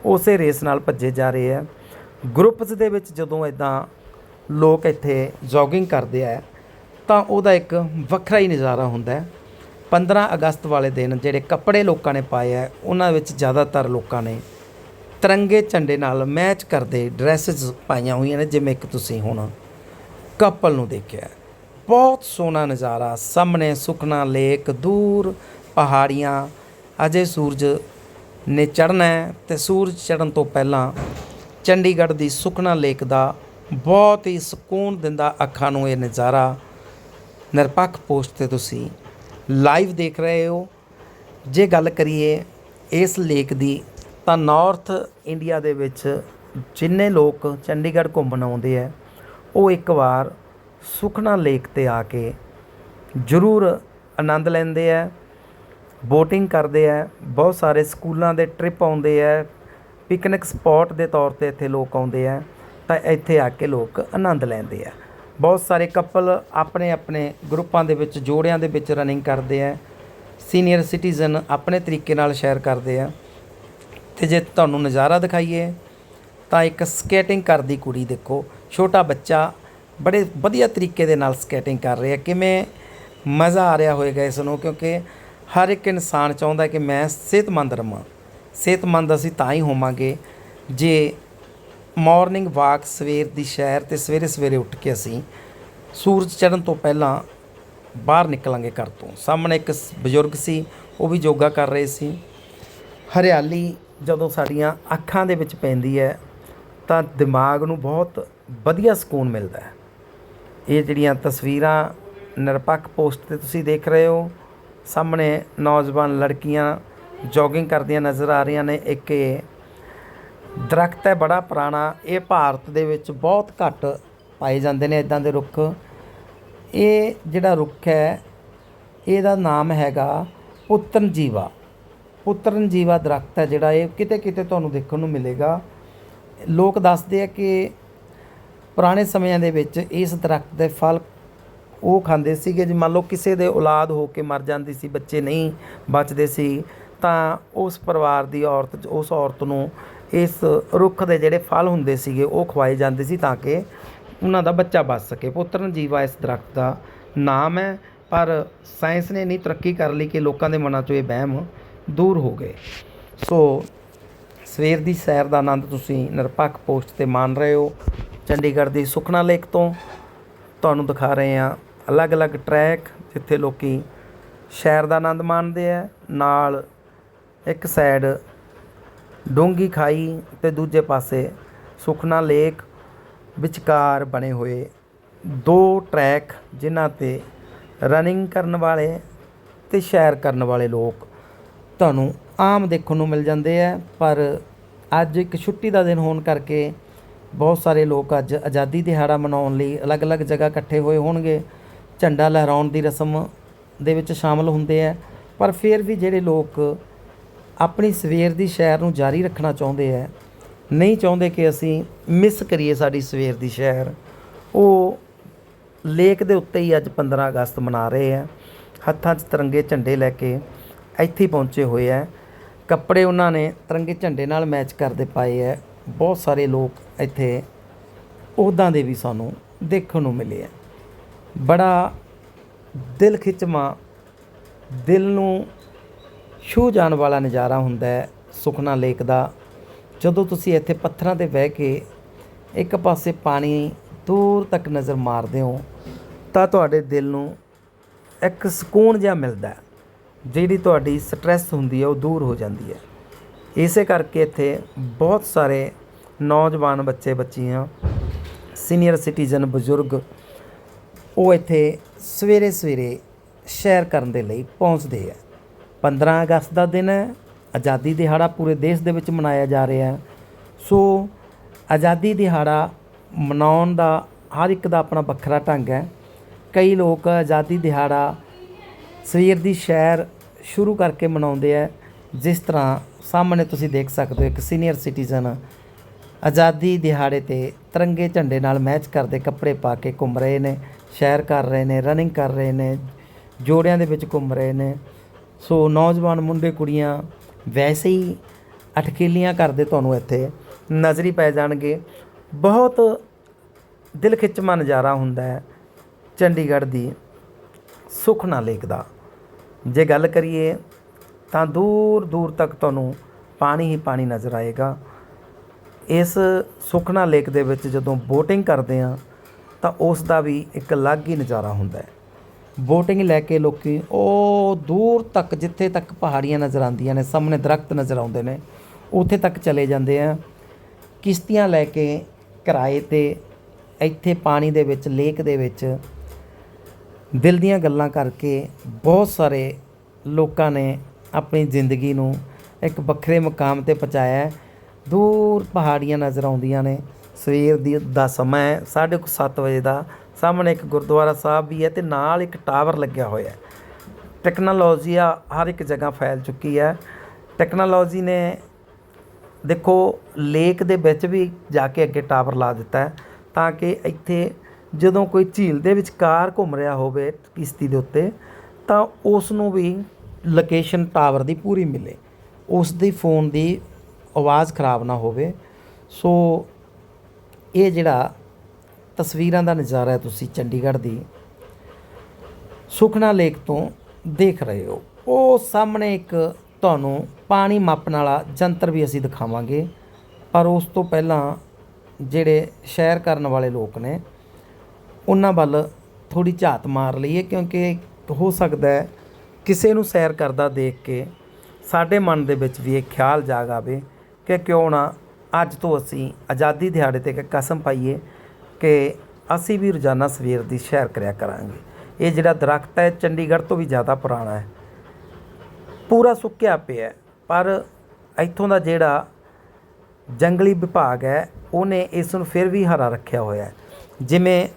ਉਸੇ ਰੇਸ ਨਾਲ ਭੱਜੇ ਜਾ ਰਹੇ ਆ ਗਰੁੱਪਸ ਦੇ ਵਿੱਚ ਜਦੋਂ ਇਦਾਂ ਲੋਕ ਇੱਥੇ ਜੋਗਿੰਗ ਕਰਦੇ ਆ, ਤਾਂ ਉਹਦਾ ਇੱਕ ਵੱਖਰਾ ਹੀ ਨਜ਼ਾਰਾ ਹੁੰਦਾ ਹੈ। 15 ਅਗਸਤ ਵਾਲੇ ਦਿਨ ਜਿਹੜੇ ਕੱਪੜੇ ਲੋਕਾਂ ਨੇ ਪਾਏ ਆ, ਉਹਨਾਂ ਵਿੱਚ ਜ਼ਿਆਦਾਤਰ ਲੋਕਾਂ ਨੇ ਤਿਰੰਗੇ ਝੰਡੇ ਨਾਲ ਮੈਚ ਕਰਦੇ ਡਰੈਸਸ ਪਾਈਆਂ ਹੋਈਆਂ ਨੇ, ਜਿਵੇਂ ਕਿ ਤੁਸੀਂ ਹੁਣ ਕਪਲ ਨੂੰ ਦੇਖਿਆ ਬਹੁਤ ਸੋਹਣਾ ਨਜ਼ਾਰਾ, ਸਾਹਮਣੇ ਸੁਖਨਾ ਲੇਕ, ਦੂਰ ਪਹਾੜੀਆਂ, ਅਜੇ ਸੂਰਜ ਨੇ ਚੜ੍ਹਨਾ ਹੈ ਤੇ ਸੂਰਜ ਚੜ੍ਹਨ ਤੋਂ ਪਹਿਲਾਂ ਚੰਡੀਗੜ੍ਹ ਦੀ ਸੁਖਨਾ ਲੇਕ ਦਾ ਬਹੁਤ ਹੀ ਸਕੂਨ ਦਿੰਦਾ ਅੱਖਾਂ ਨੂੰ ਇਹ ਨਜ਼ਾਰਾ। ਨਿਰਪੱਖ ਪੋਸਟ ਤੇ ਤੁਸੀਂ ਲਾਈਵ ਦੇਖ ਰਹੇ ਹੋ। ਜੇ ਗੱਲ ਕਰੀਏ ਇਸ ਲੇਕ ਦੀ, ਤਾਂ ਨਾਰਥ ਇੰਡੀਆ ਦੇ ਵਿੱਚ ਜਿੰਨੇ ਲੋਕ ਚੰਡੀਗੜ੍ਹ ਘੁੰਮਣ ਆਉਂਦੇ ਆ, ਉਹ ਇੱਕ ਵਾਰ ਸੁਖਨਾ ਲੇਕ ਤੇ ਆ ਕੇ ਜ਼ਰੂਰ ਆਨੰਦ ਲੈਂਦੇ ਆ। ਬੋਟਿੰਗ ਕਰਦੇ ਆ, ਬਹੁਤ ਸਾਰੇ ਸਕੂਲਾਂ ਦੇ ਟ੍ਰਿਪ ਆਉਂਦੇ ਆ ਪਿਕਨਿਕ ਸਪੌਟ ਦੇ ਤੌਰ ਤੇ ਇੱਥੇ ਲੋਕ ਆਉਂਦੇ ਆ, ਤਾਂ ਇੱਥੇ ਆ ਕੇ ਲੋਕ ਆਨੰਦ ਲੈਂਦੇ ਆ। ਬਹੁਤ ਸਾਰੇ ਕਪਲ ਆਪਣੇ ਆਪਣੇ ਗਰੁੱਪਾਂ ਦੇ ਵਿੱਚ, ਜੋੜਿਆਂ ਦੇ ਵਿੱਚ ਰਨਿੰਗ ਕਰਦੇ ਆ। ਸੀਨੀਅਰ ਸਿਟੀਜ਼ਨ ਆਪਣੇ ਤਰੀਕੇ ਨਾਲ ਸ਼ੇਅਰ ਕਰਦੇ ਆ। ਤੇ ਜੇ ਤੁਹਾਨੂੰ ਨਜ਼ਾਰਾ ਦਿਖਾਈਏ, ਤਾਂ ਇੱਕ ਸਕੇਟਿੰਗ ਕਰਦੀ ਕੁੜੀ ਦੇਖੋ। ਛੋਟਾ ਬੱਚਾ, ਬੜੇ ਵਧੀਆ ਤਰੀਕੇ ਦੇ ਨਾਲ ਸਕੇਟਿੰਗ ਕਰ ਰਿਹਾ। ਕਿਵੇਂ ਮਜ਼ਾ ਆ ਰਿਹਾ ਹੋਵੇਗਾ ਇਸ ਨੂੰ? ਕਿਉਂਕਿ ਹਰ ਇੱਕ ਇਨਸਾਨ ਚਾਹੁੰਦਾ ਕਿ ਮੈਂ ਸਿਹਤਮੰਦ ਰਵਾਂ। ਸਿਹਤਮੰਦ ਅਸੀਂ ਤਾਂ ਹੀ ਹੋਵਾਂਗੇ ਜੇ ਮਾਰਨਿੰਗ ਵਾਕ ਸਵੇਰ ਦੀ ਸੈਰ ਤੇ ਸਵੇਰੇ ਸਵੇਰੇ ਉੱਠ ਕੇ ਅਸੀਂ ਸੂਰਜ ਚੜ੍ਹਨ ਤੋਂ ਪਹਿਲਾਂ ਬਾਹਰ ਨਿਕਲਾਂਗੇ ਘਰ ਤੋਂ। ਸਾਹਮਣੇ ਇੱਕ ਬਜ਼ੁਰਗ ਸੀ, ਉਹ ਵੀ ਯੋਗਾ ਕਰ ਰਹੇ ਸੀ। ਹਰਿਆਲੀ ਜਦੋਂ ਸਾਡੀਆਂ ਅੱਖਾਂ ਦੇ ਵਿੱਚ ਪੈਂਦੀ ਹੈ, ਤਾਂ ਦਿਮਾਗ ਨੂੰ ਬਹੁਤ ਵਧੀਆ ਸਕੂਨ ਮਿਲਦਾ ਹੈ। ਇਹ ਜਿਹੜੀਆਂ ਤਸਵੀਰਾਂ ਨਿਰਪੱਖ ਪੋਸਟ ਤੇ ਤੁਸੀਂ ਦੇਖ ਰਹੇ ਹੋ, ਸਾਹਮਣੇ ਨੌਜਵਾਨ ਲੜਕੀਆਂ ਜੋਗਿੰਗ ਕਰਦੀਆਂ ਨਜ਼ਰ ਆ ਰਹੀਆਂ ਨੇ, ਇੱਕ ਇਹ ਦਰਖਤ ਹੈ ਬੜਾ ਪੁਰਾਣਾ, ਇਹ ਭਾਰਤ ਦੇ ਵਿੱਚ ਬਹੁਤ ਘੱਟ ਪਾਏ ਜਾਂਦੇ ਨੇ ਇਦਾਂ ਦੇ ਰੁੱਖ। ਇਹ ਜਿਹੜਾ ਰੁੱਖ ਹੈ, ਇਹਦਾ ਨਾਮ ਹੈਗਾ ਪੁੱਤਨ ਜੀਵਾ ਪੁੱਤਰਨ ਜੀਵਾ ਦਰਖਤ ਹੈ ਜਿਹੜਾ, ਇਹ ਕਿਤੇ ਕਿਤੇ ਤੁਹਾਨੂੰ ਦੇਖਣ ਨੂੰ ਮਿਲੇਗਾ। ਲੋਕ ਦੱਸਦੇ ਆ ਕਿ ਪੁਰਾਣੇ ਸਮਿਆਂ ਦੇ ਵਿੱਚ ਇਸ ਦਰਖਤ ਦੇ ਫਲ ਉਹ ਖਾਂਦੇ ਸੀਗੇ, ਜੇ ਮੰਨ ਲਓ ਕਿਸੇ ਦੇ ਔਲਾਦ ਹੋ ਕੇ ਮਰ ਜਾਂਦੀ ਸੀ, ਬੱਚੇ ਨਹੀਂ ਬਚਦੇ ਸੀ ਤਾਂ ਉਸ ਪਰਿਵਾਰ ਦੀ ਔਰਤ, ਉਸ ਔਰਤ ਨੂੰ ਇਸ ਰੁੱਖ ਦੇ ਜਿਹੜੇ ਫਲ ਹੁੰਦੇ ਸੀਗੇ, ਉਹ ਖਵਾਏ ਜਾਂਦੇ ਸੀ ਤਾਂ ਕਿ ਉਹਨਾਂ ਦਾ ਬੱਚਾ ਬਚ ਸਕੇ। ਪੁੱਤਰਨ ਜੀਵਾ ਇਸ ਦਰਖਤ ਦਾ ਨਾਮ ਹੈ, ਪਰ ਸਾਇੰਸ ਨੇ ਨਹੀਂ ਤਰੱਕੀ ਕਰ ਲਈ ਕਿ ਲੋਕਾਂ ਦੇ ਮਨਾਂ 'ਚੋਂ ਇਹ ਵਹਿਮ ਦੂਰ ਹੋ ਗਏ। ਸੋ ਸਵੇਰ ਦੀ ਸੈਰ ਦਾ ਆਨੰਦ ਤੁਸੀਂ ਨਿਰਪੱਖ ਪੋਸਟ ਤੇ ਮਾਣ ਰਹੇ ਹੋ। ਚੰਡੀਗੜ੍ਹ ਦੀ ਸੁਖਨਾ ਲੇਕ ਤੋਂ ਤੁਹਾਨੂੰ ਦਿਖਾ ਰਹੇ ਹਾਂ ਅਲੱਗ-ਅਲੱਗ ਟਰੈਕ, ਜਿੱਥੇ ਲੋਕੀ ਸ਼ਹਿਰ ਦਾ ਆਨੰਦ ਮਾਣਦੇ ਆ। ਨਾਲ ਇੱਕ ਸਾਈਡ ਡੂੰਗੀ ਖਾਈ ਅਤੇ ਦੂਜੇ ਪਾਸੇ ਸੁਖਨਾ ਲੇਕ ਵਿਚਕਾਰ ਬਣੇ ਹੋਏ ਦੋ ਟਰੈਕ ਜਿਨ੍ਹਾਂ ਤੇ ਰਨਿੰਗ ਕਰਨ ਵਾਲੇ ਅਤੇ ਸੈਰ ਕਰਨ ਵਾਲੇ ਲੋਕ ਤੁਹਾਨੂੰ ਆਮ ਦੇਖਣ ਨੂੰ ਮਿਲ ਜਾਂਦੇ ਆ, ਪਰ ਅੱਜ ਇੱਕ ਛੁੱਟੀ ਦਾ ਦਿਨ ਹੋਣ ਕਰਕੇ ਬਹੁਤ ਸਾਰੇ ਲੋਕ ਅੱਜ ਆਜ਼ਾਦੀ ਦਿਹਾੜਾ ਮਨਾਉਣ ਲਈ ਅਲੱਗ-ਅਲੱਗ ਜਗ੍ਹਾ ਇਕੱਠੇ ਹੋਏ ਹੋਣਗੇ। ਝੰਡਾ ਲਹਿਰਾਉਣ ਦੀ ਰਸਮ ਦੇ ਵਿੱਚ ਸ਼ਾਮਲ ਹੁੰਦੇ ਆ, ਪਰ ਫਿਰ ਵੀ ਜਿਹੜੇ ਲੋਕ ਆਪਣੀ ਸਵੇਰ ਦੀ ਸੈਰ ਨੂੰ ਜਾਰੀ ਰੱਖਣਾ ਚਾਹੁੰਦੇ ਹੈ। ਨਹੀਂ ਚਾਹੁੰਦੇ ਕਿ ਅਸੀਂ ਮਿਸ ਕਰੀਏ ਸਾਡੀ ਸਵੇਰ ਦੀ ਸੈਰ। ਉਹ ਲੇਕ ਦੇ ਉੱਤੇ ਹੀ ਅੱਜ 15 ਅਗਸਤ ਮਨਾ ਰਹੇ ਆ ਹੱਥਾਂ 'ਚ ਤਿਰੰਗੇ ਝੰਡੇ ਲੈ ਕੇ ਇੱਥੇ ਪਹੁੰਚੇ ਹੋਏ ਆ ਕੱਪੜੇ ਉਹਨਾਂ ਨੇ ਤਿਰੰਗੇ ਝੰਡੇ ਨਾਲ ਮੈਚ ਕਰਦੇ ਪਾਏ ਆ ਬਹੁਤ ਸਾਰੇ ਲੋਕ ਇੱਥੇ ਉਹਦਾਂ ਦੇ ਵੀ ਸਾਨੂੰ ਦੇਖਣ ਨੂੰ ਮਿਲੇ ਆ ਬੜਾ ਦਿਲ ਖਿੱਚਵਾਂ ਦਿਲ ਨੂੰ ਛੂਹ ਜਾਣ ਵਾਲਾ ਨਜ਼ਾਰਾ ਹੁੰਦਾ ਹੈ ਸੁਖਨਾ ਲੇਕ ਦਾ। ਜਦੋਂ ਤੁਸੀਂ ਇੱਥੇ ਪੱਥਰਾਂ ਤੇ ਬਹਿ ਕੇ ਇੱਕ ਪਾਸੇ ਪਾਣੀ ਦੂਰ ਤੱਕ ਨਜ਼ਰ ਮਾਰਦੇ ਹੋ, ਤਾਂ ਤੁਹਾਡੇ ਦਿਲ ਨੂੰ ਇੱਕ ਸਕੂਨ ਜਿਹਾ ਮਿਲਦਾ ਜਿਹੜੀ ਤੁਹਾਡੀ ਸਟ੍ਰੈਸ ਹੁੰਦੀ ਹੈ, ਉਹ ਦੂਰ ਹੋ ਜਾਂਦੀ ਹੈ। ਇਸੇ ਕਰਕੇ ਇੱਥੇ ਬਹੁਤ ਸਾਰੇ ਨੌਜਵਾਨ ਬੱਚੇ, ਬੱਚੀਆਂ, ਸੀਨੀਅਰ ਸਿਟੀਜ਼ਨ, ਬਜ਼ੁਰਗ, ਉਹ ਇੱਥੇ ਸਵੇਰੇ ਸਵੇਰੇ ਸੈਰ ਕਰਨ ਦੇ ਲਈ ਪਹੁੰਚਦੇ ਆ 15 ਅਗਸਤ ਦਾ ਦਿਨ ਹੈ। ਆਜ਼ਾਦੀ ਦਿਹਾੜਾ ਪੂਰੇ ਦੇਸ਼ ਦੇ ਵਿੱਚ ਮਨਾਇਆ ਜਾ ਰਿਹਾ ਸੋ ਆਜ਼ਾਦੀ ਦਿਹਾੜਾ ਮਨਾਉਣ ਦਾ ਹਰ ਇੱਕ ਦਾ ਆਪਣਾ ਵੱਖਰਾ ਢੰਗ ਹੈ। ਕਈ ਲੋਕ ਆਜ਼ਾਦੀ ਦਿਹਾੜਾ ਸਵੇਰ ਦੀ ਸੈਰ ਸ਼ੁਰੂ ਕਰਕੇ ਮਨਾਉਂਦੇ ਆ ਜਿਸ ਤਰ੍ਹਾਂ ਸਾਹਮਣੇ ਤੁਸੀਂ ਦੇਖ ਸਕਦੇ ਹੋ, ਇੱਕ ਸੀਨੀਅਰ ਸਿਟੀਜ਼ਨ ਆਜ਼ਾਦੀ ਦਿਹਾੜੇ ਤੇ ਤਿਰੰਗੇ ਝੰਡੇ ਨਾਲ ਮੈਚ ਕਰਦੇ ਕੱਪੜੇ ਪਾ ਕੇ ਘੁੰਮ ਰਹੇ ਨੇ, ਸੈਰ ਕਰ ਰਹੇ ਨੇ ਰਨਿੰਗ ਕਰ ਰਹੇ ਨੇ, ਜੋੜਿਆਂ ਦੇ ਵਿੱਚ ਘੁੰਮ ਰਹੇ ਨੇ। ਸੋ ਨੌਜਵਾਨ ਮੁੰਡੇ ਕੁੜੀਆਂ ਵੈਸੇ ਹੀ ਅਟਕੇਲੀਆਂ ਕਰਦੇ ਤੁਹਾਨੂੰ ਇੱਥੇ। ਨਜ਼ਰੀ ਪੈ ਜਾਣਗੇ। ਬਹੁਤ ਦਿਲ ਖਿੱਚਵਾਂ ਨਜ਼ਾਰਾ ਹੁੰਦਾ ਹੈ ਚੰਡੀਗੜ੍ਹ ਦੀ ਸੁਖਨਾ ਲੇਕ ਦਾ। ਜੇ ਗੱਲ ਕਰੀਏ ਤਾਂ ਦੂਰ ਦੂਰ ਤੱਕ ਤੁਹਾਨੂੰ ਪਾਣੀ ਹੀ ਪਾਣੀ ਨਜ਼ਰ ਆਏਗਾ। ਇਸ ਸੁਖਨਾ ਲੇਕ ਦੇ ਵਿੱਚ ਜਦੋਂ ਬੋਟਿੰਗ ਕਰਦੇ ਆ ਤਾਂ ਉਸ ਦਾ ਵੀ ਇੱਕ ਅਲੱਗ ਹੀ ਨਜ਼ਾਰਾ ਹੁੰਦਾ ਹੈ। ਬੋਟਿੰਗ ਲੈ ਕੇ ਲੋਕੀ, ਉਹ ਦੂਰ ਤੱਕ, ਜਿੱਥੇ ਤੱਕ ਪਹਾੜੀਆਂ ਨਜ਼ਰ ਆਉਂਦੀਆਂ ਨੇ, ਸਾਹਮਣੇ ਦਰਖਤ ਨਜ਼ਰ ਆਉਂਦੇ ਨੇ, ਉੱਥੇ ਤੱਕ ਚਲੇ ਜਾਂਦੇ ਆ। ਕਿਸ਼ਤੀਆਂ ਲੈ ਕੇ ਕਿਰਾਏ ਤੇ, ਇੱਥੇ ਪਾਣੀ ਦੇ ਵਿੱਚ, ਲੇਕ ਦੇ ਵਿੱਚ ਦਿਲ ਦੀਆਂ ਗੱਲਾਂ ਕਰਕੇ ਬਹੁਤ ਸਾਰੇ ਲੋਕਾਂ ਨੇ ਆਪਣੀ ਜ਼ਿੰਦਗੀ ਨੂੰ ਇੱਕ ਵੱਖਰੇ ਮੁਕਾਮ ਤੇ ਪਹੁੰਚਾਇਆ। ਦੂਰ ਪਹਾੜੀਆਂ ਨਜ਼ਰ ਆਉਂਦੀਆਂ ਨੇ। ਸਵੇਰ ਦੀ ਦਾ ਸਮਾਂ ਹੈ, ਸਾਢੇ ਕੁ ਸੱਤ ਵਜੇ ਦਾ ਸਾਹਮਣੇ ਇੱਕ ਗੁਰਦੁਆਰਾ ਸਾਹਿਬ ਵੀ ਹੈ ਤੇ ਨਾਲ ਇੱਕ ਟਾਵਰ ਲੱਗਿਆ ਹੋਇਆ ਹੈ। ਟੈਕਨੋਲੋਜੀ ਆ, ਹਰ ਇੱਕ ਜਗ੍ਹਾ ਫੈਲ ਚੁੱਕੀ ਹੈ। ਟੈਕਨੋਲੋਜੀ ਨੇ ਦੇਖੋ, ਲੇਕ ਦੇ ਵਿੱਚ ਵੀ ਜਾ ਕੇ ਅੱਗੇ ਟਾਵਰ ਲਾ ਦਿੱਤਾ ਹੈ ਤਾਂ ਕਿ ਇੱਥੇ ਜਦੋਂ ਕੋਈ ਝੀਲ ਦੇ ਵਿੱਚ ਕਾਰ ਘੁੰਮ ਰਿਹਾ ਹੋਵੇ ਕਿਸ਼ਤੀ ਦੇ ਉੱਤੇ, ਤਾਂ ਉਸ ਨੂੰ ਵੀ ਲੋਕੇਸ਼ਨ ਟਾਵਰ ਦੀ ਪੂਰੀ ਮਿਲੇ। ਉਸ ਦੀ ਫੋਨ ਦੀ ਆਵਾਜ਼ ਖਰਾਬ ਨਾ ਹੋਵੇ। ਸੋ ਇਹ ਜਿਹੜਾ ਤਸਵੀਰਾਂ ਦਾ ਨਜ਼ਾਰਾ ਤੁਸੀਂ ਚੰਡੀਗੜ੍ਹ ਦੀ ਸੁਖਨਾ ਲੇਕ ਤੋਂ ਦੇਖ ਰਹੇ ਹੋ। ਉਹ ਸਾਹਮਣੇ ਇੱਕ ਤੁਹਾਨੂੰ ਪਾਣੀ ਮਾਪਣ ਵਾਲਾ ਜੰਤਰ ਵੀ ਅਸੀਂ ਦਿਖਾਵਾਂਗੇ, ਪਰ ਉਸ ਤੋਂ ਪਹਿਲਾਂ ਜਿਹੜੇ ਸ਼ਹਿਰ ਕਰਨ ਵਾਲੇ ਲੋਕ ਨੇ, ਉਹਨਾਂ ਵੱਲ ਥੋੜੀ ਝਾਤ ਮਾਰ ਲਈਏ, ਕਿਉਂਕਿ ਹੋ ਸਕਦਾ ਹੈ ਕਿਸੇ ਨੂੰ ਸੈਰ ਕਰਦਾ ਦੇਖ ਕੇ ਸਾਡੇ ਮਨ ਦੇ ਵਿੱਚ ਵੀ ਇਹ ਖਿਆਲ ਜਾਗ ਆਵੇ ਕਿ ਕਿਉਂ ਨਾ ਅੱਜ ਤੋਂ ਅਸੀਂ ਆਜ਼ਾਦੀ ਦਿਹਾੜੇ ਤੇ ਇੱਕ ਕਸਮ ਪਾਈਏ ਕਿ ਅਸੀਂ ਵੀ ਰੋਜ਼ਾਨਾ ਸਵੇਰ ਦੀ ਸੈਰ ਕਰਿਆ ਕਰਾਂਗੇ। ਇਹ ਜਿਹੜਾ ਦਰਖਤ ਹੈ, ਚੰਡੀਗੜ੍ਹ ਤੋਂ ਵੀ ਜ਼ਿਆਦਾ ਪੁਰਾਣਾ ਹੈ। ਪੂਰਾ ਸੁੱਕਿਆ ਪਿਆ ਪਰ ਇੱਥੋਂ ਦਾ ਜਿਹੜਾ ਜੰਗਲੀ ਵਿਭਾਗ ਹੈ, ਉਹਨੇ ਇਸ ਨੂੰ ਫਿਰ ਵੀ ਹਰਾ ਰੱਖਿਆ ਹੋਇਆ ਹੈ। ਜਿਵੇਂ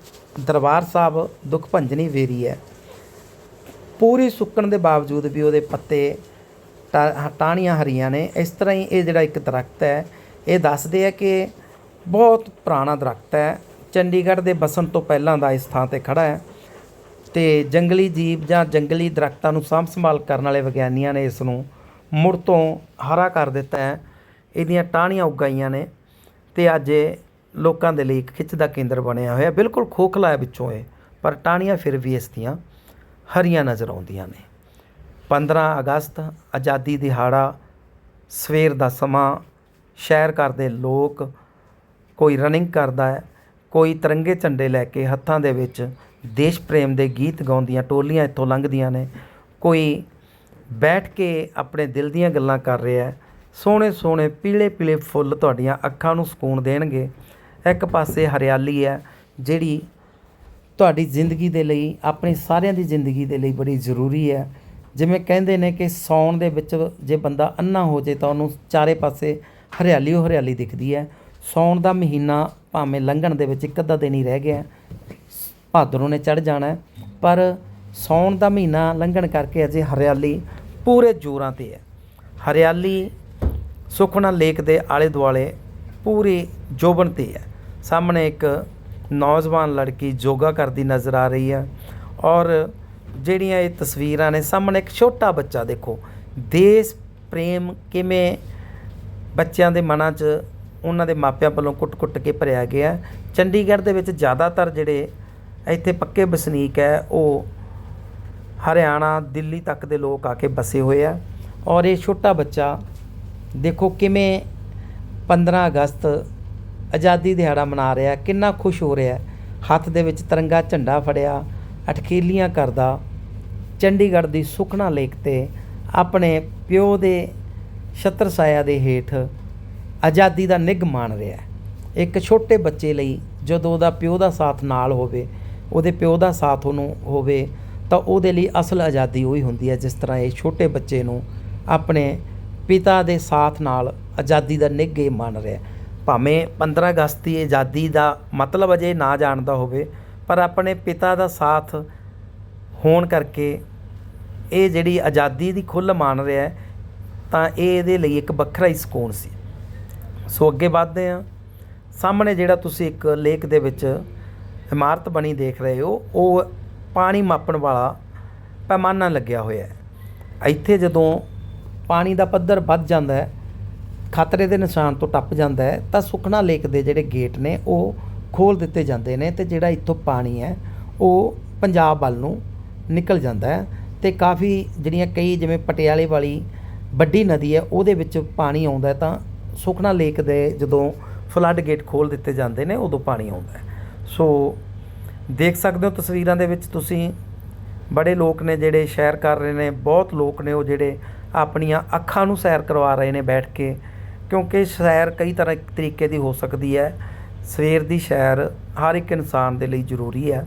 ਦਰਬਾਰ ਸਾਹਿਬ ਦੁੱਖ ਭੰਜਨੀ ਵੇਰੀ ਹੈ, ਪੂਰੀ ਸੁੱਕਣ ਦੇ ਬਾਵਜੂਦ ਵੀ ਉਹਦੇ ਪੱਤੇ ਟਾ- ਟਾਹਣੀਆਂ ਹਰੀਆਂ ਨੇ। ਇਸ ਤਰ੍ਹਾਂ ਹੀ ਇਹ ਜਿਹੜਾ ਇੱਕ ਦਰਖਤ ਹੈ, ਇਹ ਦੱਸਦੇ ਆ ਕਿ ਬਹੁਤ ਪੁਰਾਣਾ ਦਰਖਤ ਹੈ। ਚੰਡੀਗੜ੍ਹ ਦੇ ਬਸਣ ਤੋਂ ਪਹਿਲਾਂ ਦਾ ਇਸ ਥਾਂ ਤੇ ਖੜਾ ਹੈ ਤੇ ਜੰਗਲੀ ਜੀਵ ਜਾਂ ਜੰਗਲੀ ਦਰਖਤਾਂ ਨੂੰ ਸਾਂਭ ਸੰਭਾਲ ਕਰਨ ਵਾਲੇ ਵਿਗਿਆਨੀਆਂ ਨੇ ਇਸ ਨੂੰ ਮੁੜ ਤੋਂ ਹਰਾ ਕਰ ਦਿੱਤਾ ਹੈ। ਇਹਦੀਆਂ ਟਾਹਣੀਆਂ ਉਗਾਈਆਂ ਨੇ ਤੇ ਅੱਜ ਇਹ ਲੋਕਾਂ ਦੇ ਲਈ ਇੱਕ ਖਿੱਚ ਦਾ ਕੇਂਦਰ ਬਣਿਆ ਹੋਇਆ। ਬਿਲਕੁਲ ਖੋਖਲਾ ਹੈ ਵਿੱਚੋਂ ਇਹ, ਪਰ ਟਾਹਣੀਆਂ ਫਿਰ ਵੀ ਇਸ ਦੀਆਂ ਹਰੀਆਂ ਨਜ਼ਰ ਆਉਂਦੀਆਂ ਨੇ। 15 ਅਗਸਤ, ਆਜ਼ਾਦੀ ਦਿਹਾੜਾ, ਸਵੇਰ ਦਾ ਸਮਾਂ, ਸ਼ਹਿਰ ਕਰਦੇ ਲੋਕ, ਕੋਈ ਰਨਿੰਗ ਕਰਦਾ ਹੈ। ਕੋਈ ਤਿਰੰਗੇ ਝੰਡੇ ਲੈ ਕੇ ਹੱਥਾਂ ਦੇ ਵਿੱਚ ਦੇਸ਼ ਪ੍ਰੇਮ ਦੇ ਗੀਤ ਗਾਉਂਦੀਆਂ, ਟੋਲੀਆਂ ਇੱਥੋਂ ਲੰਘਦੀਆਂ ਨੇ। ਕੋਈ ਬੈਠ ਕੇ ਆਪਣੇ ਦਿਲ ਦੀਆਂ ਗੱਲਾਂ ਕਰ ਰਿਹਾ ਹੈ। ਸੋਹਣੇ ਸੋਹਣੇ ਪੀਲੇ ਪੀਲੇ ਫੁੱਲ ਤੁਹਾਡੀਆਂ ਅੱਖਾਂ ਨੂੰ ਸਕੂਨ ਦੇਣਗੇ। ਇੱਕ ਪਾਸੇ ਹਰਿਆਲੀ ਹੈ, ਜਿਹੜੀ ਤੁਹਾਡੀ ਜ਼ਿੰਦਗੀ ਦੇ ਲਈ, ਆਪਣੀ ਸਾਰਿਆਂ ਦੀ ਜ਼ਿੰਦਗੀ ਦੇ ਲਈ ਬੜੀ ਜ਼ਰੂਰੀ ਹੈ। ਜਿਵੇਂ ਕਹਿੰਦੇ ਨੇ ਕਿ ਸੌਣ ਦੇ ਵਿੱਚ ਜੇ ਬੰਦਾ ਅੰਨਾ ਹੋ ਜੇ ਤਾਂ ਉਹਨੂੰ ਚਾਰੇ ਪਾਸੇ ਹਰਿਆਲੀ ਓ ਹਰਿਆਲੀ ਦਿਖਦੀ ਹੈ। ਸੌਣ ਦਾ ਮਹੀਨਾ ਭਾਵੇਂ ਲੰਘਣ ਦੇ ਵਿੱਚ ਇੱਕ ਅੱਧਾ ਦਿਨ ਹੀ ਰਹਿ ਗਿਆ ਭਾਦਰੋਂ ਨੇ ਚੜ ਜਾਣਾ ਪਰ ਸੌਣ ਦਾ ਮਹੀਨਾ ਲੰਘਣ ਕਰਕੇ ਅਜੇ ਹਰਿਆਲੀ ਪੂਰੇ ਜੋਰਾਂ ਤੇ ਹੈ। ਹਰਿਆਲੀ ਸੁਖਨਾ ਲੇਕ ਦੇ ਆਲੇ ਦੁਆਲੇ ਪੂਰੀ ਜੋਬਨ ਤੇ ਹੈ। ਸਾਹਮਣੇ ਇੱਕ ਨੌਜਵਾਨ ਲੜਕੀ ਯੋਗਾ ਕਰਦੀ ਨਜ਼ਰ ਆ ਰਹੀ ਹੈ ਔਰ ਜਿਹੜੀਆਂ ਇਹ ਤਸਵੀਰਾਂ ਨੇ, ਸਾਹਮਣੇ ਇੱਕ ਛੋਟਾ ਬੱਚਾ ਦੇਖੋ। ਦੇਸ਼, ਪ੍ਰੇਮ ਕਿਵੇਂ ਬੱਚਿਆਂ ਦੇ ਮਨਾਂ 'ਚ ਉਹਨਾਂ ਦੇ ਮਾਪਿਆਂ ਵੱਲੋਂ ਕੁੱਟ-ਕੁੱਟ ਕੇ ਭਰਿਆ ਗਿਆ ਚੰਡੀਗੜ੍ਹ ਦੇ ਵਿੱਚ ਜ਼ਿਆਦਾਤਰ ਜਿਹੜੇ ਇੱਥੇ ਪੱਕੇ ਵਸਨੀਕ ਹੈ, ਉਹ ਹਰਿਆਣਾ, ਦਿੱਲੀ ਤੱਕ ਦੇ ਲੋਕ ਆ ਕੇ ਬਸੇ ਹੋਏ ਆ। ਔਰ ਇਹ ਛੋਟਾ ਬੱਚਾ, ਦੇਖੋ ਕਿਵੇਂ 15 ਅਗਸਤ ਆਜ਼ਾਦੀ ਦਿਹਾੜਾ ਮਨਾ ਰਿਹਾ ਕਿੰਨਾ ਖੁਸ਼ ਹੋ ਰਿਹਾ ਹੱਥ ਦੇ ਵਿੱਚ ਤਿਰੰਗਾ ਝੰਡਾ ਫੜਿਆ, ਅਟਕੇਲੀਆਂ ਕਰਦਾ, ਚੰਡੀਗੜ੍ਹ ਦੀ ਸੁਖਨਾ ਲੇਕ ਤੇ ਆਪਣੇ ਪਿਓ ਦੇ ਛਤਰ ਛਾਇਆ ਦੇ ਹੇਠ ਆਜ਼ਾਦੀ ਦਾ ਨਿੱਘ ਮਾਣ ਰਿਹਾ ਇੱਕ ਛੋਟੇ ਬੱਚੇ ਲਈ ਜਦੋਂ ਉਹਦਾ ਪਿਓ ਦਾ ਸਾਥ ਨਾਲ ਹੋਵੇ, ਉਹਦੇ ਪਿਓ ਦਾ ਸਾਥ ਉਹਨੂੰ ਹੋਵੇ, ਤਾਂ ਉਹਦੇ ਲਈ ਅਸਲ ਆਜ਼ਾਦੀ ਉਹੀ ਹੁੰਦੀ ਹੈ, ਜਿਸ ਤਰ੍ਹਾਂ ਇਹ ਛੋਟੇ ਬੱਚੇ ਨੂੰ ਆਪਣੇ ਪਿਤਾ ਦੇ ਸਾਥ ਨਾਲ ਆਜ਼ਾਦੀ ਦਾ ਨਿੱਘ ਇਹ ਮੰਨ ਰਿਹਾ ਭਾਵੇਂ 15 ਅਗਸਤ ਦੀ ਆਜ਼ਾਦੀ ਦਾ ਮਤਲਬ ਅਜੇ ਨਾ ਜਾਣਦਾ ਹੋਵੇ, ਪਰ ਆਪਣੇ ਪਿਤਾ ਦਾ ਸਾਥ ਹੋਣ ਕਰਕੇ ਇਹ ਜਿਹੜੀ ਆਜ਼ਾਦੀ ਦੀ ਖੁੱਲ੍ਹ ਮੰਨ ਰਿਹਾ ਤਾਂ ਇਹ ਇਹਦੇ ਲਈ ਇੱਕ ਵੱਖਰਾ ਹੀ ਸਕੂਨ ਸੀ। ਸੋ ਅੱਗੇ ਵਧਦੇ ਹਾਂ। ਸਾਹਮਣੇ ਜਿਹੜਾ ਤੁਸੀਂ ਇੱਕ ਲੇਕ ਦੇ ਵਿੱਚ ਇਮਾਰਤ ਬਣੀ ਦੇਖ ਰਹੇ ਹੋ, ਉਹ ਪਾਣੀ ਮਾਪਣ ਵਾਲਾ ਪੈਮਾਨਾ ਲੱਗਿਆ ਹੋਇਆ ਹੈ। ਇੱਥੇ ਜਦੋਂ ਪਾਣੀ ਦਾ ਪੱਧਰ ਵੱਧ ਜਾਂਦਾ ਹੈ, ਖਤਰੇ ਦੇ ਨਿਸ਼ਾਨ ਤੋਂ ਟੱਪ ਜਾਂਦਾ ਹੈ, ਤਾਂ ਸੁਖਨਾ ਲੇਕ ਦੇ ਜਿਹੜੇ ਗੇਟ ਨੇ, ਉਹ ਖੋਲ ਦਿੱਤੇ ਜਾਂਦੇ ਨੇ ਤੇ ਜਿਹੜਾ ਇੱਥੋਂ ਪਾਣੀ ਹੈ, ਉਹ ਪੰਜਾਬ ਵੱਲ ਨੂੰ ਨਿਕਲ ਜਾਂਦਾ ਹੈ ਤੇ ਕਾਫੀ ਜਿਹੜੀਆਂ ਕਈ ਜਿਵੇਂ ਪਟਿਆਲੇ ਵਾਲੀ ਵੱਡੀ ਨਦੀ ਹੈ, ਉਹਦੇ ਵਿੱਚ ਪਾਣੀ ਆਉਂਦਾ ਤਾਂ ਸੁਖਨਾ ਲੇਕ ਦੇ ਜਦੋਂ ਫਲੱਡ ਗੇਟ ਖੋਲ ਦਿੱਤੇ ਜਾਂਦੇ ਨੇ, ਉਦੋਂ ਪਾਣੀ ਆਉਂਦਾ ਸੋ ਦੇਖ ਸਕਦੇ ਹੋ ਤਸਵੀਰਾਂ ਦੇ ਵਿੱਚ ਤੁਸੀਂ, ਬੜੇ ਲੋਕ ਨੇ ਜਿਹੜੇ ਸੈਰ ਕਰ ਰਹੇ ਨੇ, ਬਹੁਤ ਲੋਕ ਨੇ ਉਹ ਜਿਹੜੇ ਆਪਣੀਆਂ ਅੱਖਾਂ ਨੂੰ ਸੈਰ ਕਰਵਾ ਰਹੇ ਨੇ ਬੈਠ ਕੇ, ਕਿਉਂਕਿ ਸੈਰ ਕਈ ਤਰ੍ਹਾਂ ਤਰੀਕੇ ਦੀ ਹੋ ਸਕਦੀ ਹੈ। ਸਵੇਰ ਦੀ ਸੈਰ ਹਰ ਇੱਕ ਇਨਸਾਨ ਦੇ ਲਈ ਜ਼ਰੂਰੀ ਹੈ।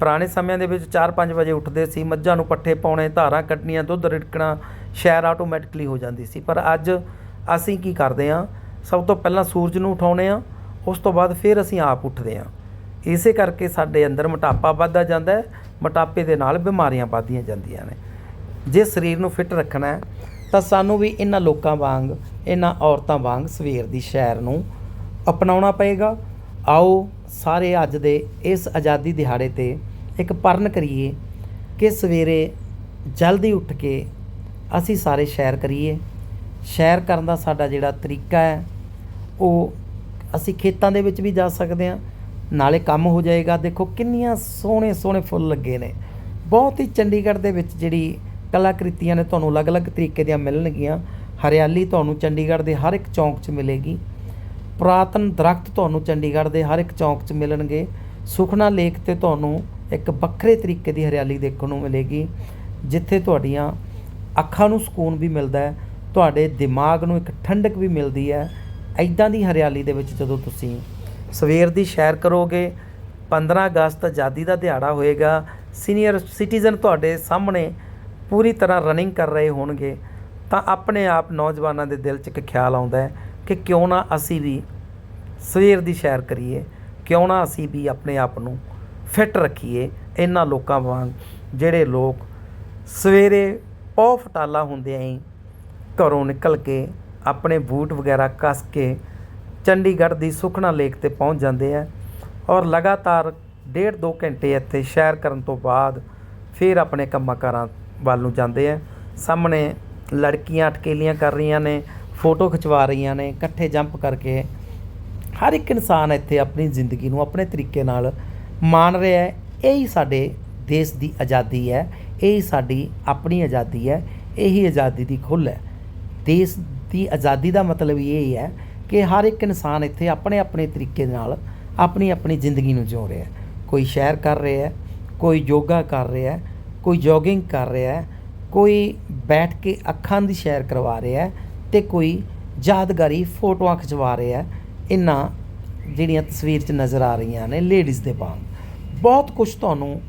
ਪੁਰਾਣੇ ਸਮਿਆਂ ਦੇ ਵਿੱਚ 4-5 ਵਜੇ ਉੱਠਦੇ ਸੀ, ਮੱਝਾਂ ਨੂੰ ਪੱਠੇ ਪਾਉਣੇ, ਧਾਰਾਂ ਕੱਢਣੀਆਂ, ਦੁੱਧ ਰਿੜਕਣਾ, ਸੈਰ ਆਟੋਮੈਟਿਕਲੀ ਹੋ ਜਾਂਦੀ ਸੀ। ਪਰ ਅੱਜ ਅਸੀਂ ਕੀ ਕਰਦੇ ਹਾਂ? ਸਭ ਤੋਂ ਪਹਿਲਾਂ ਸੂਰਜ ਨੂੰ ਉਠਾਉਂਦੇ ਹਾਂ, ਉਸ ਤੋਂ ਬਾਅਦ ਫਿਰ ਅਸੀਂ ਆਪ ਉੱਠਦੇ ਹਾਂ। ਇਸੇ ਕਰਕੇ ਸਾਡੇ ਅੰਦਰ ਮੋਟਾਪਾ ਵੱਧਦਾ ਜਾਂਦਾ ਹੈ, ਮੋਟਾਪੇ ਦੇ ਨਾਲ ਬਿਮਾਰੀਆਂ ਵੱਧਦੀਆਂ ਜਾਂਦੀਆਂ ਨੇ। ਜੇ ਸਰੀਰ ਨੂੰ ਫਿੱਟ ਰੱਖਣਾ ਹੈ, ਤਾਂ ਸਾਨੂੰ ਵੀ ਇਹਨਾਂ ਲੋਕਾਂ ਵਾਂਗ, ਇਹਨਾਂ ਔਰਤਾਂ ਵਾਂਗ ਸਵੇਰ ਦੀ ਸੈਰ ਨੂੰ ਅਪਣਾਉਣਾ ਪਏਗਾ। ਆਓ ਸਾਰੇ ਅੱਜ ਦੇ ਇਸ ਆਜ਼ਾਦੀ ਦਿਹਾੜੇ ਤੇ ਇੱਕ ਪਰਨ ਕਰੀਏ ਕਿ ਸਵੇਰੇ ਜਲਦੀ ਉੱਠ ਕੇ ਅਸੀਂ ਸਾਰੇ ਸੈਰ ਕਰੀਏ। ਸੈਰ ਕਰਨ ਦਾ ਸਾਡਾ ਜਿਹੜਾ ਤਰੀਕਾ ਹੈ, ਉਹ ਅਸੀਂ ਖੇਤਾਂ ਦੇ ਵਿੱਚ ਵੀ ਜਾ ਸਕਦੇ ਹਾਂ। ਨਾਲੇ ਕੰਮ ਹੋ ਜਾਏਗਾ। ਦੇਖੋ ਕਿੰਨੀਆਂ ਸੋਹਣੇ ਸੋਹਣੇ ਫੁੱਲ ਲੱਗੇ ਨੇ। ਬਹੁਤ ਹੀ ਚੰਡੀਗੜ੍ਹ ਦੇ ਵਿੱਚ ਜਿਹੜੀ ਕਲਾਕ੍ਰਿਤੀਆਂ ਨੇ, ਤੁਹਾਨੂੰ ਅਲੱਗ-ਅਲੱਗ ਤਰੀਕੇ ਦੀਆਂ ਮਿਲਣਗੀਆਂ। ਹਰਿਆਲੀ ਤੁਹਾਨੂੰ ਚੰਡੀਗੜ੍ਹ ਦੇ ਹਰ ਇੱਕ ਚੌਂਕ 'ਚ ਮਿਲੇਗੀ। ਪੁਰਾਤਨ ਦਰਖਤ ਤੁਹਾਨੂੰ ਚੰਡੀਗੜ੍ਹ ਦੇ ਹਰ ਇੱਕ ਚੌਂਕ 'ਚ ਮਿਲਣਗੇ। ਸੁਖਨਾ ਲੇਕ ਤੇ ਤੁਹਾਨੂੰ ਇੱਕ ਵੱਖਰੇ ਤਰੀਕੇ ਦੀ ਹਰਿਆਲੀ ਦੇਖਣ ਨੂੰ ਮਿਲੇਗੀ। ਜਿੱਥੇ ਤੁਹਾਡੀਆਂ ਅੱਖਾਂ ਨੂੰ ਸਕੂਨ ਵੀ ਮਿਲਦਾ ਹੈ। ਤੁਹਾਡੇ ਦਿਮਾਗ ਨੂੰ ਇੱਕ ਠੰਡਕ ਵੀ ਮਿਲਦੀ ਹੈ। ਐਦਾਂ ਦੀ ਹਰਿਆਲੀ ਦੇ ਵਿੱਚ ਜਦੋਂ ਤੁਸੀਂ ਸਵੇਰ ਦੀ ਸੈਰ ਕਰੋਗੇ 15 ਅਗਸਤ ਆਜ਼ਾਦੀ ਦਾ ਦਿਹਾੜਾ ਹੋਏਗਾ, ਸੀਨੀਅਰ ਸਿਟੀਜ਼ਨ ਤੁਹਾਡੇ ਸਾਹਮਣੇ ਪੂਰੀ ਤਰ੍ਹਾਂ ਰਨਿੰਗ ਕਰ ਰਹੇ ਹੋਣਗੇ, ਤਾਂ ਆਪਣੇ ਆਪ ਨੌਜਵਾਨਾਂ ਦੇ ਦਿਲ 'ਚ ਇੱਕ ਖਿਆਲ ਆਉਂਦਾ ਹੈ ਕਿ ਕਿਉਂ ਨਾ ਅਸੀਂ ਵੀ ਸਵੇਰ ਦੀ ਸੈਰ ਕਰੀਏ, ਕਿਉਂ ਨਾ ਅਸੀਂ ਵੀ ਆਪਣੇ ਆਪ ਨੂੰ ਫਿੱਟ ਰੱਖੀਏ ਇਹਨਾਂ ਲੋਕਾਂ ਵਾਂਗ, ਜਿਹੜੇ ਲੋਕ ਸਵੇਰੇ ਪੌ ਫਟਾਲਾ ਹੁੰਦਿਆਂ ਹੀ ਘਰੋਂ ਨਿਕਲ ਕੇ ਆਪਣੇ ਬੂਟ ਵਗੈਰਾ ਕੱਸ ਕੇ ਚੰਡੀਗੜ੍ਹ ਦੀ ਸੁਖਨਾ ਲੇਕ ਤੇ ਪਹੁੰਚ ਜਾਂਦੇ ਆ ਔਰ ਲਗਾਤਾਰ ਡੇਢ ਦੋ ਘੰਟੇ ਇੱਥੇ ਸੈਰ ਕਰਨ ਤੋਂ ਬਾਅਦ ਫਿਰ ਆਪਣੇ ਕੰਮਾਂ ਕਾਰਾਂ ਵੱਲ ਨੂੰ ਜਾਂਦੇ ਆ। ਸਾਹਮਣੇ ਲੜਕੀਆਂ ਅਟਕੇਲੀਆਂ ਕਰ ਰਹੀਆਂ ਨੇ, ਫੋਟੋ ਖਿਚਵਾ ਰਹੀਆਂ ਨੇ, ਇਕੱਠੇ ਜੰਪ ਕਰਕੇ। ਹਰ ਇੱਕ ਇਨਸਾਨ ਇੱਥੇ ਆਪਣੀ ਜ਼ਿੰਦਗੀ ਨੂੰ ਆਪਣੇ ਤਰੀਕੇ ਨਾਲ ਮਾਣ ਰਿਹਾ ਹੈ। ਇਹੀ ਸਾਡੇ ਦੇਸ਼ ਦੀ ਆਜ਼ਾਦੀ ਹੈ, ਇਹੀ ਸਾਡੀ ਆਪਣੀ ਆਜ਼ਾਦੀ ਹੈ, ਇਹੀ ਆਜ਼ਾਦੀ ਦੀ ਖੁੱਲ੍ਹ ਹੈ। ਦੇਸ਼ ਦੀ ਆਜ਼ਾਦੀ ਦਾ ਮਤਲਬ ਇਹ ਹੈ ਕਿ ਹਰ ਇੱਕ ਇਨਸਾਨ ਇੱਥੇ ਆਪਣੇ ਆਪਣੇ ਤਰੀਕੇ ਨਾਲ ਆਪਣੀ ਆਪਣੀ ਜ਼ਿੰਦਗੀ ਨੂੰ ਜਿਉ ਰਿਹਾ ਹੈ। ਕੋਈ ਸੈਰ ਕਰ ਰਿਹਾ ਹੈ, ਕੋਈ ਯੋਗਾ ਕਰ ਰਿਹਾ ਹੈ, ਕੋਈ ਜੋਗਿੰਗ ਕਰ ਰਿਹਾ ਹੈ, ਕੋਈ ਬੈਠ ਕੇ ਅੱਖਾਂ ਦੀ ਸੈਰ ਕਰਵਾ ਰਿਹਾ ਹੈ ਤੇ ਕੋਈ ਯਾਦਗਾਰੀ ਫੋਟੋਆਂ ਖਿਚਵਾ ਰਿਹਾ ਹੈ। ਇਹਨਾਂ ਜਿਹੜੀਆਂ ਤਸਵੀਰ 'ਚ ਨਜ਼ਰ ਆ ਰਹੀਆਂ ਨੇ ਲੇਡੀਜ਼ ਦੇ ਵਾਂਗ। ਬਹੁਤ ਕੁਝ ਤੁਹਾਨੂੰ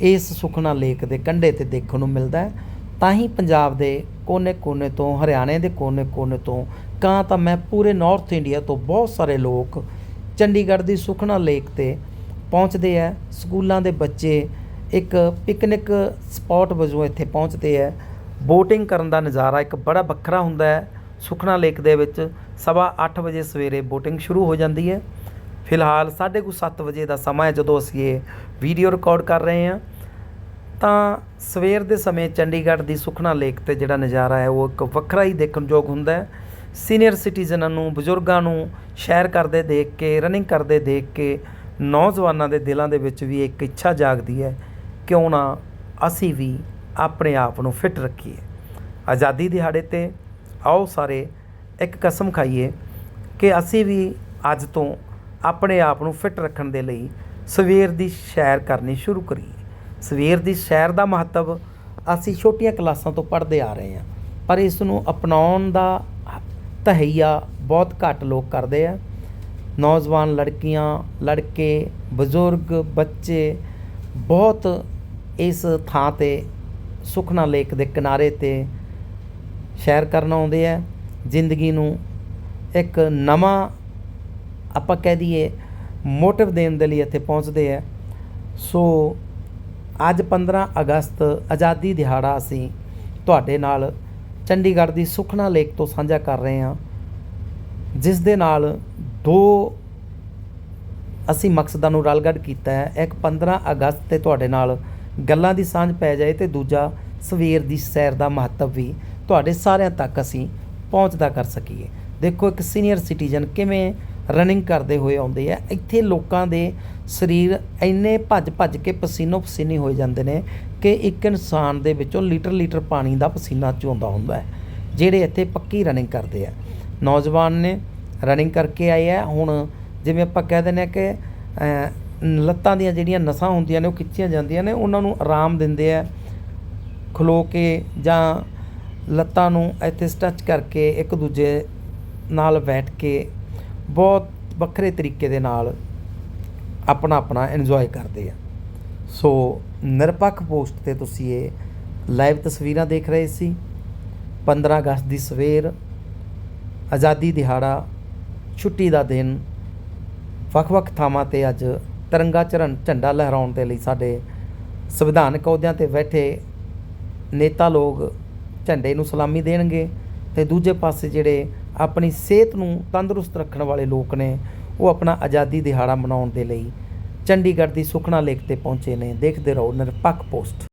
ਇਸ ਸੁਖਨਾ ਲੇਕ ਦੇ ਕੰਢੇ ਤੇ ਦੇਖਣ ਨੂੰ ਮਿਲਦਾ ਹੈ। ਤਾਂ ਹੀ ਪੰਜਾਬ ਦੇ ਕੋਨੇ-ਕੋਨੇ ਤੋਂ, ਹਰਿਆਣੇ ਦੇ ਕੋਨੇ-ਕੋਨੇ ਤੋਂ, ਕਾਂ ਤਾਂ ਮੈਂ ਪੂਰੇ ਨਾਰਥ ਇੰਡੀਆ ਤੋਂ ਬਹੁਤ ਸਾਰੇ ਲੋਕ ਚੰਡੀਗੜ੍ਹ ਦੀ ਸੁਖਨਾ ਲੇਕ ਤੇ ਪਹੁੰਚਦੇ ਆ। ਸਕੂਲਾਂ ਦੇ ਬੱਚੇ ਇੱਕ ਪਿਕਨਿਕ ਸਪੌਟ ਵਜੋਂ ਇੱਥੇ ਪਹੁੰਚਦੇ ਆ। ਬੋਟਿੰਗ ਕਰਨ ਦਾ ਨਜ਼ਾਰਾ ਇੱਕ ਬੜਾ ਵੱਖਰਾ ਹੁੰਦਾ ਹੈ। ਸੁਖਨਾ ਲੇਕ ਦੇ ਵਿੱਚ ਸਵਾ 8 ਵਜੇ ਸਵੇਰੇ ਬੋਟਿੰਗ ਸ਼ੁਰੂ ਹੋ ਜਾਂਦੀ ਹੈ। ਫਿਲਹਾਲ 7:30 ਵਜੇ ਦਾ ਸਮਾਂ ਹੈ ਜਦੋਂ ਅਸੀਂ ਇਹ ਵੀਡੀਓ ਰਿਕਾਰਡ ਕਰ ਰਹੇ ਹਾਂ। ਤਾਂ ਸਵੇਰ ਦੇ ਸਮੇਂ ਚੰਡੀਗੜ੍ਹ ਦੀ ਸੁਖਨਾ ਲੇਕ ਤੇ ਜਿਹੜਾ ਨਜ਼ਾਰਾ ਹੈ, ਉਹ ਇੱਕ ਵੱਖਰਾ ਹੀ ਦੇਖਣਯੋਗ ਹੁੰਦਾ ਹੈ। ਸੀਨੀਅਰ ਸਿਟੀਜ਼ਨਾਂ ਨੂੰ, ਬਜ਼ੁਰਗਾਂ ਨੂੰ ਸ਼ੈਰ ਕਰਦੇ ਦੇਖ ਕੇ ਰਨਿੰਗ ਕਰਦੇ ਦੇਖ ਕੇ ਨੌਜਵਾਨਾਂ ਦੇ ਦਿਲਾਂ ਦੇ ਵਿੱਚ ਵੀ ਇੱਕ ਇੱਛਾ ਜਾਗਦੀ ਹੈ, ਕਿਉਂ ਨਾ ਅਸੀਂ ਵੀ ਆਪਣੇ ਆਪ ਨੂੰ ਫਿੱਟ ਰੱਖੀਏ। ਆਜ਼ਾਦੀ ਦਿਹਾੜੇ ਤੇ ਆਓ ਸਾਰੇ, ਇੱਕ ਕਸਮ ਖਾਈਏ ਕਿ ਅਸੀਂ ਵੀ ਅੱਜ ਤੋਂ ਆਪਣੇ ਆਪ ਨੂੰ ਫਿੱਟ ਰੱਖਣ ਦੇ ਲਈ ਸਵੇਰ ਦੀ ਸੈਰ ਕਰਨੀ ਸ਼ੁਰੂ ਕਰੀਏ। ਸਵੇਰ ਦੀ ਸੈਰ ਦਾ ਮਹੱਤਵ ਅਸੀਂ ਛੋਟੀਆਂ ਕਲਾਸਾਂ ਤੋਂ ਪੜ੍ਹਦੇ ਆ ਰਹੇ ਹਾਂ। ਪਰ ਇਸ ਨੂੰ ਅਪਣਾਉਣ ਦਾ ਤਹਈਆ ਬਹੁਤ ਘੱਟ ਲੋਕ ਕਰਦੇ ਆ। ਨੌਜਵਾਨ ਲੜਕੀਆਂ, ਲੜਕੇ, ਬਜ਼ੁਰਗ, ਬੱਚੇ ਬਹੁਤ ਇਸ ਥਾਂ ਤੇ ਸੁਖਨਾ ਲੇਕ ਦੇ ਕਿਨਾਰੇ ਤੇ ਸੈਰ ਕਰਨ ਆਉਂਦੇ ਆ। ਜ਼ਿੰਦਗੀ ਨੂੰ ਇੱਕ ਨਵਾਂ ਆਪਾਂ ਕਹਿ ਦਈਏ ਮੋਟਿਵ ਦੇਣ ਦੇ ਲਈ ਇੱਥੇ ਪਹੁੰਚਦੇ ਆ। ਸੋ ਅੱਜ 15 ਅਗਸਤ ਆਜ਼ਾਦੀ ਦਿਹਾੜਾ ਅਸੀਂ ਤੁਹਾਡੇ ਨਾਲ ਚੰਡੀਗੜ੍ਹ ਦੀ ਸੁਖਨਾ ਲੇਕ ਤੋਂ ਸਾਂਝਾ ਕਰ ਰਹੇ ਹਾਂ, ਜਿਸ ਦੇ ਨਾਲ ਦੋ ਅਸੀਂ ਮਕਸਦਾਂ ਨੂੰ ਰਲਗੱਡ ਕੀਤਾ ਹੈ। ਇੱਕ 15 ਅਗਸਤ ਤੇ ਤੁਹਾਡੇ ਨਾਲ ਗੱਲਾਂ ਦੀ ਸਾਂਝ ਪੈ ਜਾਏ ਤੇ ਦੂਜਾ ਸਵੇਰ ਦੀ ਸੈਰ ਦਾ ਮਹੱਤਵ ਵੀ ਤੁਹਾਡੇ ਸਾਰਿਆਂ ਤੱਕ ਅਸੀਂ ਪਹੁੰਚਦਾ ਕਰ ਸਕੀਏ। ਦੇਖੋ ਇੱਕ ਸੀਨੀਅਰ ਸਿਟੀਜ਼ਨ ਕਿਵੇਂ ਰਨਿੰਗ ਕਰਦੇ ਹੋਏ ਆਉਂਦੇ ਆ। ਇੱਥੇ ਲੋਕਾਂ ਦੇ ਸਰੀਰ ਇੰਨੇ ਭੱਜ ਭੱਜ ਕੇ ਪਸੀਨੋ ਪਸੀਨੀ ਹੋ ਜਾਂਦੇ ਨੇ ਕਿ ਇੱਕ ਇਨਸਾਨ ਦੇ ਵਿੱਚੋਂ ਲੀਟਰ ਲੀਟਰ ਪਾਣੀ ਦਾ ਪਸੀਨਾ ਚੋਂਦਾ ਹੁੰਦਾ ਹੈ, ਜਿਹੜੇ ਇੱਥੇ ਪੱਕੀ ਰਨਿੰਗ ਕਰਦੇ ਆ। ਨੌਜਵਾਨ ਨੇ ਰਨਿੰਗ ਕਰਕੇ ਆਏ ਆ। ਹੁਣ ਜਿਵੇਂ ਆਪਾਂ ਕਹਿ ਦਿੰਦੇ ਆ ਕਿ ਲੱਤਾਂ ਦੀਆਂ ਜਿਹੜੀਆਂ ਨਸਾਂ ਹੁੰਦੀਆਂ ਨੇ, ਉਹ ਖਿੱਚੀਆਂ ਜਾਂਦੀਆਂ ਨੇ, ਉਹਨਾਂ ਨੂੰ ਆਰਾਮ ਦਿੰਦੇ ਆ। ਖਲੋ ਕੇ ਜਾਂ ਲੱਤਾਂ ਨੂੰ ਇੱਥੇ ਸਟੱਚ ਕਰਕੇ ਇੱਕ ਦੂਜੇ ਨਾਲ ਬੈਠ ਕੇ ਬਹੁਤ ਵੱਖਰੇ ਤਰੀਕੇ ਦੇ ਨਾਲ ਆਪਣਾ ਆਪਣਾ ਇੰਜੋਏ ਕਰਦੇ ਆ। ਸੋ ਨਿਰਪੱਖ ਪੋਸਟ ਤੇ ਤੁਸੀਂ ਇਹ ਲਾਈਵ ਤਸਵੀਰਾਂ ਦੇਖ ਰਹੇ ਸੀ। 15 ਅਗਸਤ ਦੀ ਸਵੇਰ, ਆਜ਼ਾਦੀ ਦਿਹਾੜਾ, ਛੁੱਟੀ ਦਾ ਦਿਨ ਵੱਖ-ਵੱਖ ਥਾਵਾਂ ਤੇ ਅੱਜ ਤਿਰੰਗਾ ਚਰਨ ਝੰਡਾ ਲਹਿਰਾਉਣ ਦੇ ਲਈ ਸਾਡੇ ਸੰਵਿਧਾਨਕ ਅਹੁਦਿਆਂ ਤੇ ਬੈਠੇ ਨੇਤਾ ਲੋਕ ਝੰਡੇ ਨੂੰ ਸਲਾਮੀ ਦੇਣਗੇ ਤੇ ਦੂਜੇ ਪਾਸੇ ਜਿਹੜੇ ਆਪਣੀ ਸਿਹਤ ਨੂੰ ਤੰਦਰੁਸਤ ਰੱਖਣ ਵਾਲੇ ਲੋਕ ਨੇ। ਉਹ ਆਪਣਾ ਆਜ਼ਾਦੀ ਦਿਹਾੜਾ ਮਨਾਉਣ ਦੇ ਲਈ ਚੰਡੀਗੜ੍ਹ ਦੀ ਸੁਖਨਾ ਲੇਕ ਤੇ ਪਹੁੰਚੇ ਨੇ। ਦੇਖਦੇ ਰਹੋ, ਨਿਰਪੱਖ ਪੋਸਟ।